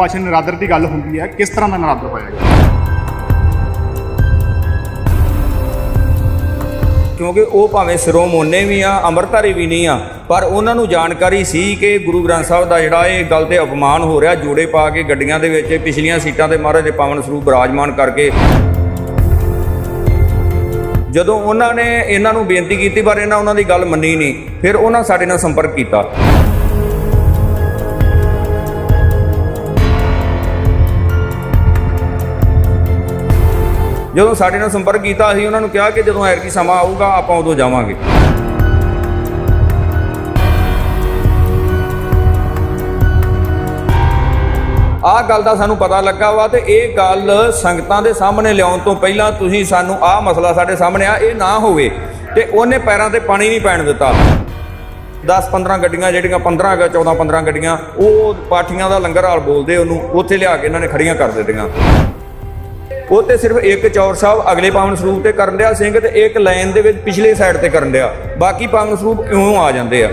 ਪਾਤਸ਼ਾਹ ਨਰਾਦਰ ਦੀ ਗੱਲ ਹੁੰਦੀ ਹੈ, ਕਿਸ ਤਰ੍ਹਾਂ ਦਾ ਨਰਾਦਰ ਪਾਇਆ ਕਿਉਂਕਿ ਉਹ ਭਾਵੇਂ ਸਿਰੋਂ ਮੋਨੇ ਵੀ ਆ, ਅੰਮ੍ਰਿਤਧਾਰੀ ਵੀ ਨਹੀਂ ਆ, ਪਰ ਉਹਨਾਂ ਨੂੰ ਜਾਣਕਾਰੀ ਸੀ ਕਿ ਗੁਰੂ ਗ੍ਰੰਥ ਸਾਹਿਬ ਦਾ ਜਿਹੜਾ ਇਹ ਗੱਲ ਤੇ ਅਪਮਾਨ ਹੋ ਰਿਹਾ, ਜੋੜੇ ਪਾ ਕੇ ਗੱਡੀਆਂ ਦੇ ਵਿੱਚ ਪਿਛਲੀਆਂ ਸੀਟਾਂ ਤੇ ਮਹਾਰਾਜ ਦੇ ਪਾਵਨ ਸਰੂਪ ਬਿਰਾਜਮਾਨ ਕਰਕੇ। ਜਦੋਂ ਉਹਨਾਂ ਨੇ ਇਹਨਾਂ ਨੂੰ ਬੇਨਤੀ ਕੀਤੀ, ਪਰ ਇਹਨਾਂ ਉਹਨਾਂ ਦੀ ਗੱਲ ਮੰਨੀ ਨਹੀਂ, ਫਿਰ ਉਹਨਾਂ ਸਾਡੇ ਨਾਲ ਸੰਪਰਕ ਕੀਤਾ। ਜਦੋਂ ਸਾਡੇ ਨਾਲ ਸੰਪਰਕ ਕੀਤਾ, ਅਸੀਂ ਉਹਨਾਂ ਨੂੰ ਕਿਹਾ ਕਿ ਜਦੋਂ ਐਰਕੀ ਸਮਾਂ ਆਊਗਾ, ਆਪਾਂ ਉਦੋਂ ਜਾਵਾਂਗੇ। ਆਹ ਗੱਲ ਦਾ ਸਾਨੂੰ ਪਤਾ ਲੱਗਾ ਵਾ ਤੇ ਇਹ ਗੱਲ ਸੰਗਤਾਂ ਦੇ ਸਾਹਮਣੇ ਲਿਆਉਣ ਤੋਂ ਪਹਿਲਾਂ ਤੁਸੀਂ ਸਾਨੂੰ ਆਹ ਮਸਲਾ ਸਾਡੇ ਸਾਹਮਣੇ ਆ, ਇਹ ਨਾ ਹੋਵੇ ਤੇ ਉਹਨੇ ਪੈਰਾਂ ਤੇ ਪਾਣੀ ਨਹੀਂ ਪੈਣ ਦਿੱਤਾ। 10 15 ਗੱਡੀਆਂ ਜਿਹੜੀਆਂ 15 ਗਾ 14 15 ਗੱਡੀਆਂ, ਉਹ ਪਾਠੀਆਂ ਦਾ ਲੰਗਰ ਹਾਲ ਬੋਲਦੇ ਉਹਨੂੰ, ਉੱਥੇ ਲਿਆ ਕੇ ਇਹਨਾਂ ਨੇ ਖੜੀਆਂ ਕਰ ਦਿੱਤੀਆਂ। ਉਹ ਤੇ ਸਿਰਫ ਇੱਕ ਚੌਰ ਸਾਹਿਬ ਅਗਲੇ ਪਾਵਨ ਸਰੂਪ ਤੇ ਕਰਨ ਡਿਆ ਸਿੰਘ ਤੇ ਇੱਕ ਲਾਈਨ ਦੇ ਵਿੱਚ ਪਿਛਲੇ ਸਾਈਡ ਤੇ ਕਰਨ ਡਿਆ ਬਾਕੀ ਪਾਵਨ ਸਰੂਪ ਇਉਂ ਆ ਜਾਂਦੇ ਆ।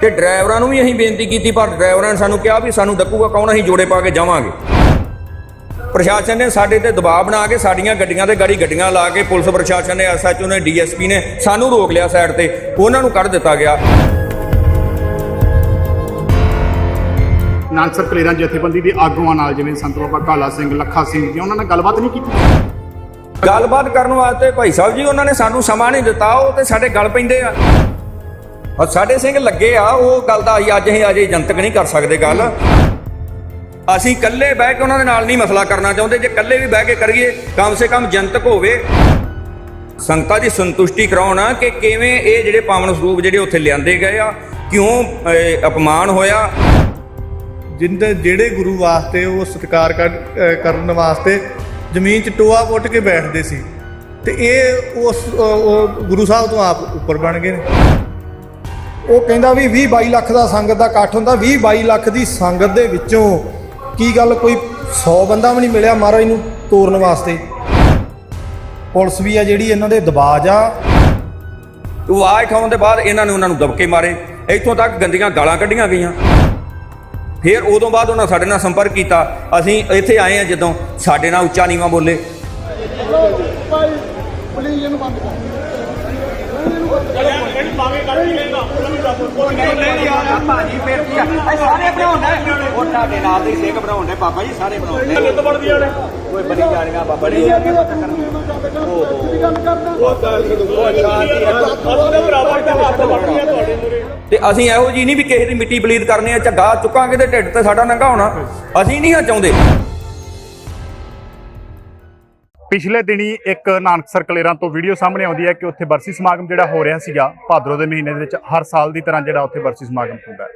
ਤੇ ਡਰਾਈਵਰਾਂ ਨੂੰ ਵੀ ਅਸੀਂ ਬੇਨਤੀ ਕੀਤੀ, ਪਰ ਡਰਾਈਵਰਾਂ ਨੇ ਸਾਨੂੰ ਕਿਹਾ ਵੀ ਸਾਨੂੰ ਡੱਕੂਗਾ, ਕੌਣ ਅਸੀਂ ਜੋੜੇ ਪਾ ਕੇ ਜਾਵਾਂਗੇ। ਪ੍ਰਸ਼ਾਸਨ ਨੇ ਸਾਡੇ ਤੇ ਦਬਾਅ ਬਣਾ ਕੇ ਸਾਡੀਆਂ ਗੱਡੀਆਂ ਤੇ ਗਾੜੀ ਗੱਡੀਆਂ ਲਾ ਕੇ ਪੁਲਿਸ ਪ੍ਰਸ਼ਾਸਨ ਨੇ ਐਸਐਚਓ ਨੇ ਡੀਐਸਪੀ ਨੇ ਸਾਨੂੰ ਰੋਕ ਲਿਆ ਸਾਈਡ ਤੇ। ਉਹਨਾਂ ਨੂੰ ਕੱਢ ਦਿੱਤਾ ਗਿਆ। ਨਾਨਕਸਰ ਕਲੇਰਾਂ ਜਥੇਬੰਦੀ ਦੇ ਆਗੂਆਂ ਨਾਲ, ਜਿਵੇਂ ਸੰਤ ਬਾਬਾ ਕਾਲਾ ਸਿੰਘ, ਲੱਖਾ ਸਿੰਘ ਜੀ, ਉਹਨਾਂ ਨਾਲ ਗੱਲਬਾਤ ਨਹੀਂ ਕੀਤੀ? ਗੱਲਬਾਤ ਕਰਨ ਵਾਸਤੇ ਭਾਈ ਸਾਹਿਬ ਜੀ, ਉਹਨਾਂ ਨੇ ਸਾਨੂੰ ਸਮਾਂ ਨਹੀਂ ਦਿੱਤਾ, ਉਹ ਤੇ ਸਾਡੇ ਗੱਲ ਪੈਂਦੇ ਆ। ਔਰ ਸਾਡੇ ਸਿੰਘ ਲੱਗੇ ਆ, ਉਹ ਗੱਲ ਦਾ ਅਸੀਂ ਅੱਜ ਅਸੀਂ ਅਜੇ ਜਨਤਕ ਨਹੀਂ ਕਰ ਸਕਦੇ ਗੱਲ। ਅਸੀਂ ਇਕੱਲੇ ਬਹਿ ਕੇ ਉਹਨਾਂ ਦੇ ਨਾਲ ਨਹੀਂ ਮਸਲਾ ਕਰਨਾ ਚਾਹੁੰਦੇ, ਜੇ ਇਕੱਲੇ ਵੀ ਬਹਿ ਕੇ ਕਰੀਏ, ਕਮ ਸੇ ਕਮ ਜਨਤਕ ਹੋਵੇ। ਸੰਗਤਾਂ ਦੀ ਸੰਤੁਸ਼ਟੀ ਕਰਾਉਣਾ ਕਿ ਕਿਵੇਂ ਇਹ ਜਿਹੜੇ ਪਾਵਨ ਸਰੂਪ ਜਿਹੜੇ ਉੱਥੇ ਲਿਆਂਦੇ ਗਏ ਆ, ਕਿਉਂ ਅਪਮਾਨ ਹੋਇਆ। ਜਿੰਦੇ ਜਿਹੜੇ ਗੁਰੂ ਵਾਸਤੇ ਉਹ ਸਤਿਕਾਰ ਕਰ- ਕਰਨ ਵਾਸਤੇ ਜ਼ਮੀਨ 'ਚ ਟੋਆ ਪੁੱਟ ਕੇ ਬੈਠਦੇ ਸੀ। ਤੇ ਇਹ ਉਸ ਉਹ- ਗੁਰੂ ਸਾਹਿਬ ਤੋਂ ਆਪ ਉੱਪਰ ਬਣ ਗਏ ਨੇ। ਉਹ ਕਹਿੰਦਾ ਵੀ 20 22 ਲੱਖ ਦਾ ਸੰਗਤ ਦਾ ਇਕੱਠ ਹੁੰਦਾ 20 22 ਲੱਖ ਦੀ ਸੰਗਤ ਦੇ ਵਿੱਚੋਂ ਕੀ ਗੱਲ ਕੋਈ 100 ਬੰਦਾ ਵੀ ਨਹੀਂ ਮਿਲਿਆ ਮਹਾਰਾਜ ਨੂੰ ਤੋਰਨ ਵਾਸਤੇ? ਪੁਲਿਸ ਵੀ ਆ ਜਿਹੜੀ ਇਹਨਾਂ ਦੇ ਦਬਾਜ ਆ। ਉਹ ਆਵਾਜ਼ ਉਠਾਉਣ ਦੇ ਬਾਅਦ ਇਹਨਾਂ ਨੇ ਉਹਨਾਂ ਨੂੰ ਦਬਕੇ ਮਾਰੇ। ਇੱਥੋਂ ਤੱਕ ਗੰਦੀਆਂ ਗਾਲਾਂ ਕੱਢੀਆਂ ਗਈਆਂ। ਫਿਰ ਉਦੋਂ ਬਾਅਦ ਉਹਨਾਂ ਸਾਡੇ ਨਾਲ ਸੰਪਰਕ ਕੀਤਾ। ਅਸੀਂ ਇੱਥੇ ਆਏ ਆ ਜਦੋਂ ਸਾਡੇ ਨਾਲ ਉੱਚਾ ਨੀਵਾ ਬੋਲੇ। ਭਾਜੀ ਫਿਰ ਕੀ ਆ? ਇਹ ਸਾਰੇ ਬਣਾਉਂਦਾ ਉਹ ਤੁਹਾਡੇ ਨਾਲ ਦੇ ਸਿੱਖ ਬਣਾਉਂਦੇ ਬਾਬਾ ਜੀ ਸਾਰੇ ਬਣਾਉਂਦੇ ਲੱਤ ਵੜਦੀਆਂ ਨੇ। ਕੋਈ ਬਣੀ ਜਾਣੀਆਂ ਬਾਬਾ ਜੀ। ਆ ਕੇ ਪਤਾ ਕਰਨੀ ਤੇ ਅਸੀਂ ਇਹੋ ਜੀ ਨਹੀਂ ਵੀ ਕਿਸੇ ਦੀ ਮਿੱਟੀ ਬਲੀਦ ਕਰਨੀ ਆ ਝੱਗਾ ਚੁੱਕਾਂਗੇ ਤੇ ਢਿੱਡ ਤੇ ਸਾਡਾ ਨੰਗਾ ਹੋਣਾ। ਅਸੀਂ ਨਹੀਂ ਆ ਚਾਹੁੰਦੇ ਪਿਛਲੇ ਦਿਨੀ ਇੱਕ ਨਾਨਕਸਰ ਕਲੇਰਾਂ ਤੋਂ ਵੀਡੀਓ ਸਾਹਮਣੇ ਆਉਂਦੀ ਹੈ ਕਿ ਉੱਥੇ ਬਰਸੀ ਸਮਾਗਮ ਜਿਹੜਾ ਹੋ ਰਿਹਾ ਸੀਗਾ, ਭਾਦਰੋਂ ਦੇ ਮਹੀਨੇ ਦੇ ਵਿੱਚ ਹਰ ਸਾਲ ਦੀ ਤਰ੍ਹਾਂ ਜਿਹੜਾ ਉੱਥੇ ਬਰਸੀ ਸਮਾਗਮ ਹੁੰਦਾ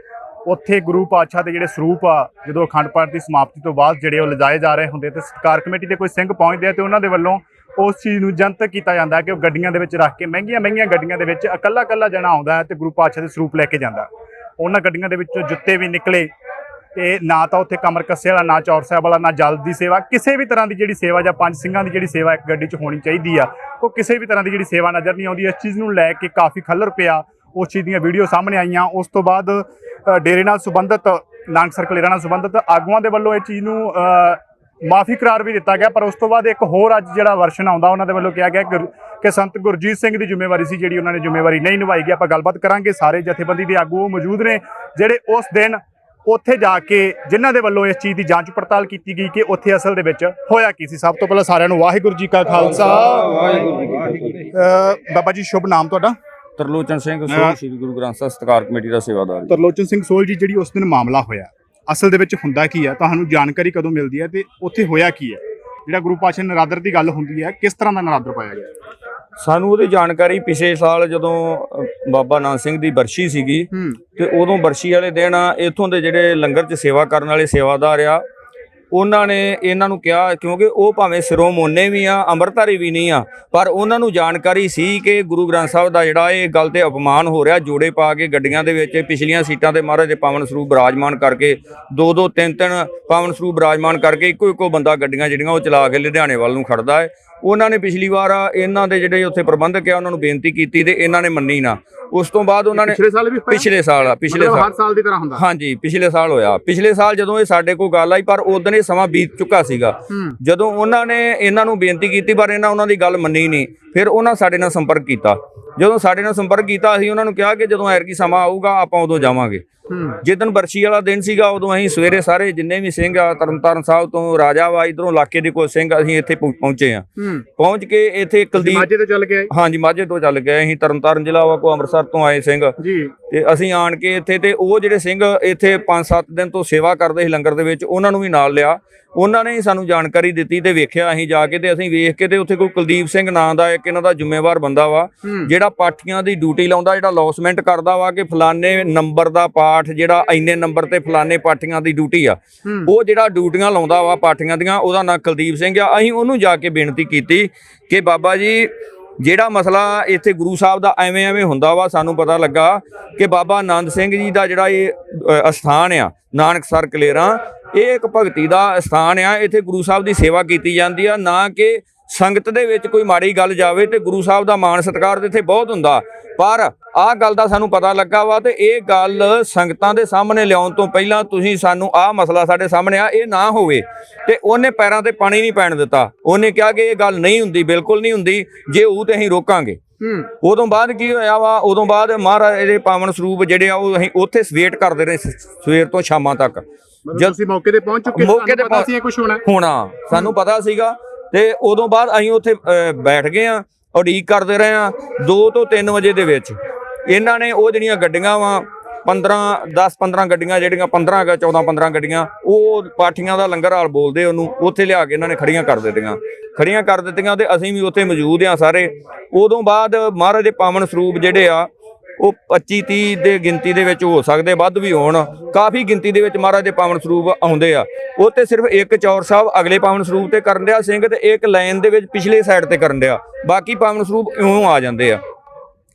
ਉੱਥੇ ਗੁਰੂ ਪਾਤਸ਼ਾਹ ਦੇ ਜਿਹੜੇ ਸਰੂਪ ਆ, ਜਦੋਂ ਅਖੰਡ ਪਾਠ ਦੀ ਸਮਾਪਤੀ ਤੋਂ ਬਾਅਦ ਜਿਹੜੇ ਉਹ ਲਿਜਾਏ ਜਾ ਰਹੇ ਹੁੰਦੇ ਤੇ ਸਤਕਾਰ ਕਮੇਟੀ ਦੇ ਕੋਈ ਸਿੰਘ ਪਹੁੰਚਦੇ ਆ ਤੇ ਉਹਨਾਂ ਦੇ ਵੱਲੋਂ ਉਸ ਚੀਜ਼ ਨੂੰ ਜਨਤਕ ਕੀਤਾ ਜਾਂਦਾ ਹੈ ਕਿ ਉਹ ਗੱਡੀਆਂ ਦੇ ਵਿੱਚ ਰੱਖ ਕੇ, ਮਹਿੰਗੀਆਂ ਮਹਿੰਗੀਆਂ ਗੱਡੀਆਂ ਦੇ ਵਿੱਚ ਇਕੱਲਾ ਇਕੱਲਾ ਜਣਾ ਆਉਂਦਾ ਹੈ ਤੇ ਗੁਰੂ ਪਾਤਸ਼ਾਹ ਦੇ ਸਰੂਪ ਲੈ ਕੇ ਜਾਂਦਾ ਉਹਨਾਂ ਗੱਡੀਆਂ ਦੇ ਵਿੱਚੋਂ ਜੁੱਤੇ ਵੀ ਨਿਕਲੇ ਤੇ ਨਾ ਤਾਂ ਉੱਥੇ ਕਮਰ ਕੱਸੇ ਵਾਲਾ, ਨਾ ਚੌਰ ਸਾਹਿਬ ਵਾਲਾ, ਨਾ ਜਲ ਦੀ ਸੇਵਾ, ਕਿਸੇ ਵੀ ਤਰ੍ਹਾਂ ਦੀ ਜਿਹੜੀ ਸੇਵਾ ਜਾਂ ਪੰਜ ਸਿੰਘਾਂ ਦੀ ਜਿਹੜੀ ਸੇਵਾ ਇੱਕ ਗੱਡੀ 'ਚ ਹੋਣੀ ਚਾਹੀਦੀ ਆ, ਉਹ ਕਿਸੇ ਵੀ ਤਰ੍ਹਾਂ ਦੀ ਜਿਹੜੀ ਸੇਵਾ ਨਜ਼ਰ ਨਹੀਂ ਆਉਂਦੀ। ਇਸ ਚੀਜ਼ ਨੂੰ ਲੈ ਕੇ ਕਾਫੀ ਖੱਲਰ ਪਿਆ। ਉਸ ਚੀਜ਼ ਦੀਆਂ ਵੀਡੀਓ ਸਾਹਮਣੇ ਆਈਆਂ। ਉਸ ਤੋਂ ਬਾਅਦ ਡੇਰੇ ਨਾਲ ਸੰਬੰਧਿਤ ਨਾਨਕਸਰ ਕਲੇਰਾ ਨਾਲ ਸੰਬੰਧਿਤ ਆਗੂਆਂ ਦੇ ਵੱਲੋਂ ਇਹ ਚੀਜ਼ ਨੂੰ ਮਾਫੀ ਕਰਾਰ ਵੀ ਦਿੱਤਾ ਗਿਆ। ਪਰ ਉਸ ਤੋਂ ਬਾਅਦ ਇੱਕ ਹੋਰ ਅੱਜ ਜਿਹੜਾ ਵਰਸ਼ਨ ਆਉਂਦਾ, ਉਹਨਾਂ ਦੇ ਵੱਲੋਂ ਕਿਹਾ ਗਿਆ ਕਿ- ਕਿ ਸੰਤ ਗੁਰਜੀਤ ਸਿੰਘ ਦੀ ਜ਼ਿੰਮੇਵਾਰੀ ਸੀ, ਜਿਹੜੀ ਉਹਨਾਂ ਨੇ ਜ਼ਿੰਮੇਵਾਰੀ ਨਹੀਂ ਨਿਭਾਈ ਗਈ। ਆਪਾਂ ਗੱਲਬਾਤ ਕਰਾਂਗੇ। ਸਾਰੇ ਜਥੇਬੰਦੀ ਦੇ ਆਗੂ ਮੌਜੂਦ ਨੇ, ਜਿਹੜੇ ਉਸ ਦਿਨ ਉੱਥੇ ਜਾ ਕੇ ਜਿਨ੍ਹਾਂ ਦੇ ਵੱਲੋਂ ਇਸ ਚੀਜ਼ ਦੀ ਜਾਂਚ ਪੜਤਾਲ ਕੀਤੀ ਗਈ ਕਿ ਉੱਥੇ ਅਸਲ ਦੇ ਵਿੱਚ ਹੋਇਆ ਕੀ ਸੀ? ਸਭ ਤੋਂ ਪਹਿਲਾਂ ਸਾਰਿਆਂ ਨੂੰ ਵਾਹਿਗੁਰੂ ਜੀ ਕਾ ਖਾਲਸਾ। ਬਾਬਾ ਜੀ ਸ਼ੁਭ ਨਾਮ ਤੁਹਾਡਾ? ਤਰਲੋਚਨ ਸਿੰਘ ਸੋਹ ਸ੍ਰੀ ਗੁਰੂ ਗ੍ਰੰਥ ਸਾਹਿਬ ਸਤਕਾਰ ਕਮੇਟੀ ਦਾ ਸੇਵਾਦਾਰ। ਤਰਲੋਚਨ ਸਿੰਘ ਸੋਲ ਜੀ ਜਿਹੜੀ ਉਸ ਦਿਨ ਮਾਮਲਾ ਹੋਇਆ ਅਸਲ ਦੇ ਵਿੱਚ ਹੁੰਦਾ ਕੀ ਹੈ? ਤੁਹਾਨੂੰ ਜਾਣਕਾਰੀ ਕਦੋਂ ਮਿਲਦੀ ਹੈ ਤੇ ਉੱਥੇ ਹੋਇਆ ਕੀ ਹੈ? ਜਿਹੜਾ ਗੁਰੂ ਪਾਤਸ਼ਾਹ ਨਰਾਦਰ ਦੀ ਗੱਲ ਹੁੰਦੀ ਹੈ ਕਿਸ ਤਰ੍ਹਾਂ ਦਾ ਨਰਾਦਰ ਪਾਇਆ ਗਿਆ? ਸਾਨੂੰ ਉਹਦੀ ਜਾਣਕਾਰੀ ਪਿਛਲੇ ਸਾਲ ਜਦੋਂ ਬਾਬਾ ਨਾਨਕ ਸਿੰਘ ਦੀ ਬਰਸ਼ੀ ਸੀਗੀ ਤੇ ਉਦੋਂ ਬਰਸ਼ੀ ਵਾਲੇ ਦਿਨ ਇਥੋਂ ਦੇ ਜਿਹੜੇ ਲੰਗਰ 'ਚ ਸੇਵਾ ਕਰਨ ਵਾਲੇ ਸੇਵਾਦਾਰ ਆ ਉਹਨਾਂ ਨੇ ਇਹਨਾਂ ਨੂੰ ਕਿਹਾ, ਕਿਉਂਕਿ ਉਹ ਭਾਵੇਂ ਸਿਰੋਂ ਮੋਨੇ ਵੀ ਆ, ਅੰਮ੍ਰਿਤਧਾਰੀ ਵੀ ਨਹੀਂ ਆ, ਪਰ ਉਹਨਾਂ ਨੂੰ ਜਾਣਕਾਰੀ ਸੀ ਕਿ ਗੁਰੂ ਗ੍ਰੰਥ ਸਾਹਿਬ ਦਾ ਜਿਹੜਾ ਇਹ ਗੱਲ ਤੇ ਅਪਮਾਨ ਹੋ ਰਿਹਾ, ਜੋੜੇ ਪਾ ਕੇ ਗੱਡੀਆਂ ਦੇ ਵਿੱਚ ਪਿਛਲੀਆਂ ਸੀਟਾਂ ਤੇ ਮਹਾਰਾਜ ਦੇ ਪਾਵਨ ਸਰੂਪ ਬਰਾਜਮਾਨ ਕਰਕੇ, ਦੋ ਦੋ ਤਿੰਨ ਤਿੰਨ ਪਾਵਨ ਸਰੂਪ ਬਰਾਜਮਾਨ ਕਰਕੇ ਇੱਕੋ ਇੱਕੋ ਬੰਦਾ ਗੱਡੀਆਂ ਜਿਹੜੀਆਂ ਉਹ ਚਲਾ ਕੇ ਲੁਧਿਆਣੇ ਵੱਲ ਨੂੰ ਖੜਦਾ ਹੈ। ਉਹਨਾਂ ਨੇ ਪਿਛਲੀ ਵਾਰ ਇਹਨਾਂ ਦੇ ਜਿਹੜੇ ਉੱਥੇ ਪ੍ਰਬੰਧਕ ਆ, ਉਹਨਾਂ ਨੂੰ ਬੇਨਤੀ ਕੀਤੀ ਤੇ ਇਹਨਾਂ ਨੇ ਮੰਨੀ ਨਾ। ਉਸ ਤੋਂ ਬਾਅਦ ਉਹਨਾਂ ਨੇ ਪਿਛਲੇ ਸਾਲ ਵੀ? ਪਿਛਲੇ ਸਾਲ ਆ ਪਿਛਲੇ ਸਾਲ ਹਰ ਸਾਲ। ਦੀ ਤਰ੍ਹਾਂ ਹੁੰਦਾ? ਹਾਂਜੀ ਪਿਛਲੇ ਸਾਲ ਹੋਇਆ। ਪਿਛਲੇ ਸਾਲ ਜਦੋਂ ਇਹ ਸਾਡੇ ਕੋਲ ਗੱਲ ਆਈ ਪਰ ਉਦੋਂ ਇਹ ਸਮਾਂ ਬੀਤ ਚੁੱਕਾ ਸੀਗਾ। ਜਦੋਂ ਉਹਨਾਂ ਨੇ ਇਹਨਾਂ ਨੂੰ ਬੇਨਤੀ ਕੀਤੀ ਪਰ ਇਹਨਾਂ ਉਹਨਾਂ ਦੀ ਗੱਲ ਮੰਨੀ ਨਹੀਂ। ਫਿਰ ਉਹਨਾਂ ਸਾਡੇ ਨਾਲ ਸੰਪਰਕ ਕੀਤਾ। ਜਦੋਂ ਸਾਡੇ ਨਾਲ ਸੰਪਰਕ ਕੀਤਾ ਅਸੀਂ ਉਹਨਾਂ ਨੂੰ ਕਿਹਾ ਕਿ ਜਦੋਂ ਐਰਕੀ ਸਮਾਂ ਆਊਗਾ ਆਪਾਂ ਉਦੋਂ ਜਾਵਾਂਗੇ। ਹੂੰ। ਜਿੱਦਣ ਬਰਸ਼ੀ ਵਾਲਾ ਦਿਨ ਸੀਗਾ ਉਦੋਂ ਅਸੀਂ ਸਵੇਰੇ ਸਾਰੇ ਜਿੰਨੇ ਵੀ ਸਿੰਘ ਆ ਤਰਨਤਾਰਨ ਸਾਹਿਬ ਤੋਂ ਰਾਜਾ ਵਾ ਇਧਰੋਂ ਇਲਾਕੇ ਦੇ ਕੋਈ ਸਿੰਘ ਅਸੀਂ ਇੱਥੇ ਪਹੁੰ- ਪਹੁੰਚੇ ਆ ਪਹੁੰਚ ਕੇ ਇੱਥੇ ਕੁਲਦੀਪ ਮਾਝੇ ਤੋਂ ਚੱਲ ਗਿਆ ਹਾਂਜੀ ਮਾਝੇ ਤੋਂ ਚੱਲ ਗਏ ਅਸੀਂ ਤਰਨਤਾਰਨ ਜ਼ਿਲ੍ਹਾ ਵਾ ਕੋ ਅੰਮ੍ਰਿਤਸਰ ਤੋਂ ਆਏ ਸਿੰਘ। ਜੀ। ਤੇ ਅਸੀਂ ਆਣ ਕੇ ਇੱਥੇ ਤੇ ਉਹ ਜਿਹੜੇ ਸਿੰਘ ਇੱਥੇ 5-7 ਦਿਨ ਤੋਂ ਸੇਵਾ ਕਰਦੇ ਸੀ ਲੰਗਰ ਦੇ ਵਿੱਚ ਉਹਨਾਂ ਨੂੰ ਵੀ ਨਾਲ ਲਿਆ। ਉਹਨਾਂ ਨੇ ਹੀ ਸਾਨੂੰ ਜਾਣਕਾਰੀ ਦਿੱਤੀ ਤੇ ਵੇਖਿਆ ਅਸੀਂ ਜਾ ਕੇ ਤੇ ਅਸੀਂ ਵੇਖ ਕੇ ਤੇ ਉੱਥੇ ਕੋਈ ਕੁਲਦੀਪ ਸਿੰਘ ਨਾਂ ਦਾ ਇੱਕ ਇਹਨਾਂ ਦਾ ਜ਼ਿੰਮੇਵਾਰ ਬੰਦਾ ਵਾ ਜਿਹੜਾ ਪਾਠੀਆਂ ਦੀ ਡਿਊਟੀ ਲਾਉਂਦਾ ਜਿਹੜਾ ਲੌਸਮੈਂਟ ਕਰਦਾ ਵਾ ਕਿ ਫਲਾਣੇ ਨੰਬਰ ਦਾ ਪਾਠ ਜਿਹੜਾ ਇੰਨੇ ਨੰਬਰ ਤੇ ਫਲਾਣੇ ਪਾਠੀਆਂ ਦੀ ਡਿਊਟੀ ਆ। ਉਹ ਜਿਹੜਾ ਡਿਊਟੀਆਂ ਲਾਉਂਦਾ ਵਾ ਪਾਠੀਆਂ ਦੀਆਂ ਉਹਦਾ ਨਾਂ ਕੁਲਦੀਪ ਸਿੰਘ ਆ। ਅਸੀਂ ਉਹਨੂੰ ਜਾ ਕੇ ਬੇਨਤੀ ਕੀਤੀ ਕਿ ਬਾਬਾ ਜੀ ਜਿਹੜਾ ਮਸਲਾ ਇੱਥੇ ਗੁਰੂ ਸਾਹਿਬ ਦਾ ਐਵੇਂ ਐਵੇਂ ਹੁੰਦਾ ਵਾ ਸਾਨੂੰ ਪਤਾ ਲੱਗਾ ਕਿ ਬਾਬਾ ਆਨੰਦ ਸਿੰਘ ਜੀ ਦਾ ਜਿਹੜਾ ਇਹ ਅ, ਅਸਥਾਨ ਆ ਨਾਨਕਸਰ ਕਲੇਰਾਂ ਇਹ ਇੱਕ ਭਗਤੀ ਦਾ ਸਥਾਨ ਆ ਇੱਥੇ ਗੁਰੂ ਸਾਹਿਬ ਦੀ ਸੇਵਾ ਕੀਤੀ ਜਾਂਦੀ ਆ ਨਾ ਕਿ ਸੰਗਤ ਦੇ ਵਿੱਚ ਕੋਈ ਮਾੜੀ ਗੱਲ ਜਾਵੇ ਤੇ ਗੁਰੂ ਸਾਹਿਬ ਦਾ ਮਾਣ ਸਤਿਕਾਰ ਤੇ ਇੱਥੇ ਬਹੁਤ ਹੁੰਦਾ। ਪਰ ਆਹ ਗੱਲ ਦਾ ਸਾਨੂੰ ਪਤਾ ਲੱਗਾ ਵਾ ਤੇ ਇਹ ਗੱਲ ਸੰਗਤਾਂ ਦੇ ਸਾਹਮਣੇ ਲਿਆਉਣ ਤੋਂ ਪਹਿਲਾਂ ਤੁਸੀਂ ਸਾਨੂੰ ਆਹ ਮਸਲਾ ਸਾਡੇ ਸਾਹਮਣੇ ਆ ਇਹ ਨਾ ਹੋਵੇ ਤੇ ਉਹਨੇ ਪੈਰਾਂ ਤੇ ਪਾਣੀ ਨਹੀਂ ਪੈਣ ਦਿੱਤਾ। ਉਹਨੇ ਕਿਹਾ ਕਿ ਇਹ ਗੱਲ ਨਹੀਂ ਹੁੰਦੀ ਬਿਲਕੁਲ ਨਹੀਂ ਹੁੰਦੀ ਜੇ ਉਹ ਤੇ ਅਸੀਂ ਰੋਕਾਂਗੇ। ਹੂੰ। ਉਦੋਂ ਬਾਅਦ ਕੀ ਹੋਇਆ ਵਾ? ਉਦੋਂ ਬਾਅਦ ਮਹਾਰਾਜ ਦੇ ਪਾਵਨ ਸਰੂਪ ਜਿਹੜੇ ਆ ਉਹ ਅਸੀਂ ਉੱਥੇ ਵੇਟ ਕਰਦੇ ਰਹੇ ਸ- ਸਵੇਰ ਤੋਂ ਸ਼ਾਮਾਂ ਤੱਕ। ਜਦ ਤੁਸੀਂ ਮੌਕੇ ਤੇ ਪਹੁੰਚ ਚੁੱਕੇ ਮੌਕੇ ਤੇ ਪਤਾ ਸੀ ਕੁਝ ਹੋਣਾ? ਹੋਣਾ। ਸਾਨੂੰ ਪਤਾ ਸੀਗਾ ਤੇ ਉਦੋਂ ਬਾਅਦ ਅਸੀਂ ਉੱਥੇ ਬੈਠ ਗਏ ਆ ਉਡੀਕ ਕਰਦੇ ਰਹੇ ਆ 2 ਤੋਂ 3 ਵਜੇ ਦੇ ਵਿੱਚ। ਇਹਨਾਂ ਨੇ ਉਹ ਜਿਹੜੀਆਂ ਗੱਡੀਆਂ ਵਾ 15 10 15 ਗੱਡੀਆਂ ਜਿਹੜੀਆਂ 15 ਕ 14 15 ਗੱਡੀਆਂ, ਉਹ ਪਾਠੀਆਂ ਦਾ ਲੰਗਰ ਹਾਲ ਬੋਲਦੇ ਉਹਨੂੰ, ਉੱਥੇ ਲਿਆ ਕੇ ਇਹਨਾਂ ਨੇ ਖੜੀਆਂ ਕਰ ਦਿੱਤੀਆਂ। ਖੜੀਆਂ ਕਰ ਦਿੱਤੀਆਂ ਤੇ ਅਸੀਂ ਵੀ ਉੱਥੇ ਮੌਜੂਦ ਆ ਸਾਰੇ। ਉਦੋਂ ਬਾਅਦ ਮਹਾਰਾਜ ਦੇ ਪਾਵਨ ਸਰੂਪ ਜਿਹੜੇ ਆ ਉਹ 25 30 ਦੇ ਗਿਣਤੀ ਦੇ ਵਿੱਚ ਹੋ ਸਕਦੇ, ਵੱਧ ਵੀ ਹੋਣ। ਕਾਫੀ ਗਿਣਤੀ ਦੇ ਵਿੱਚ ਮਹਾਰਾਜ ਦੇ ਪਾਵਨ ਸਰੂਪ ਆਉਂਦੇ ਆ। ਉਹ ਤੇ ਸਿਰਫ ਇੱਕ ਚੌਰ ਸਾਹਿਬ ਅਗਲੇ ਪਾਵਨ ਸਰੂਪ ਤੇ ਕਰਨ ਡਿਆ ਸਿੰਘ ਤੇ ਇੱਕ ਲਾਈਨ ਦੇ ਵਿੱਚ ਪਿਛਲੇ ਸਾਈਡ ਤੇ ਕਰਨ ਡਿਆ ਬਾਕੀ ਪਾਵਨ ਸਰੂਪ ਇਉਂ ਆ ਜਾਂਦੇ ਆ।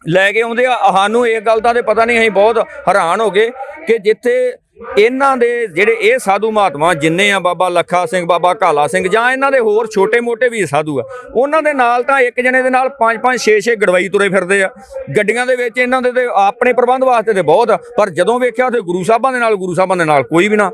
ਲੈ ਕੇ ਆਉਂਦੇ ਆ। ਸਾਨੂੰ ਇਹ ਗੱਲ ਦਾ ਤੇ ਪਤਾ ਨਹੀਂ, ਅਸੀਂ ਬਹੁਤ ਹੈਰਾਨ ਹੋ ਗਏ ਕਿ ਜਿੱਥੇ ਇਹਨਾਂ ਦੇ ਜਿਹੜੇ ਇਹ ਸਾਧੂ ਮਹਾਤਮਾ ਜਿੰਨੇ ਆ ਬਾਬਾ ਲੱਖਾ ਸਿੰਘ ਬਾਬਾ ਕਾਲਾ ਸਿੰਘ ਜਾਂ ਇਹਨਾਂ ਦੇ ਹੋਰ ਛੋਟੇ-ਮੋਟੇ ਵੀ ਸਾਧੂ ਆ ਉਹਨਾਂ ਦੇ ਨਾਲ ਤਾਂ ਇੱਕ ਜਣੇ ਦੇ ਨਾਲ 5-5 6-6 ਗੜਵਈ ਤੁਰੇ ਫਿਰਦੇ ਆ। ਗੱਡੀਆਂ ਦੇ ਵਿੱਚ ਇਹਨਾਂ ਦੇ ਤੇ ਆਪਣੇ ਪ੍ਰਬੰਧ ਵਾਸਤੇ ਤੇ ਬਹੁਤ ਆ ਪਰ ਜਦੋਂ ਵੇਖਿਆ ਤੇ ਗੁਰੂ ਸਾਹਿਬਾਂ ਦੇ ਨਾਲ ਗੁਰੂ ਸਾਹਿਬਾਂ ਦੇ ਨਾਲ ਕੋਈ ਵੀ ਨਾ।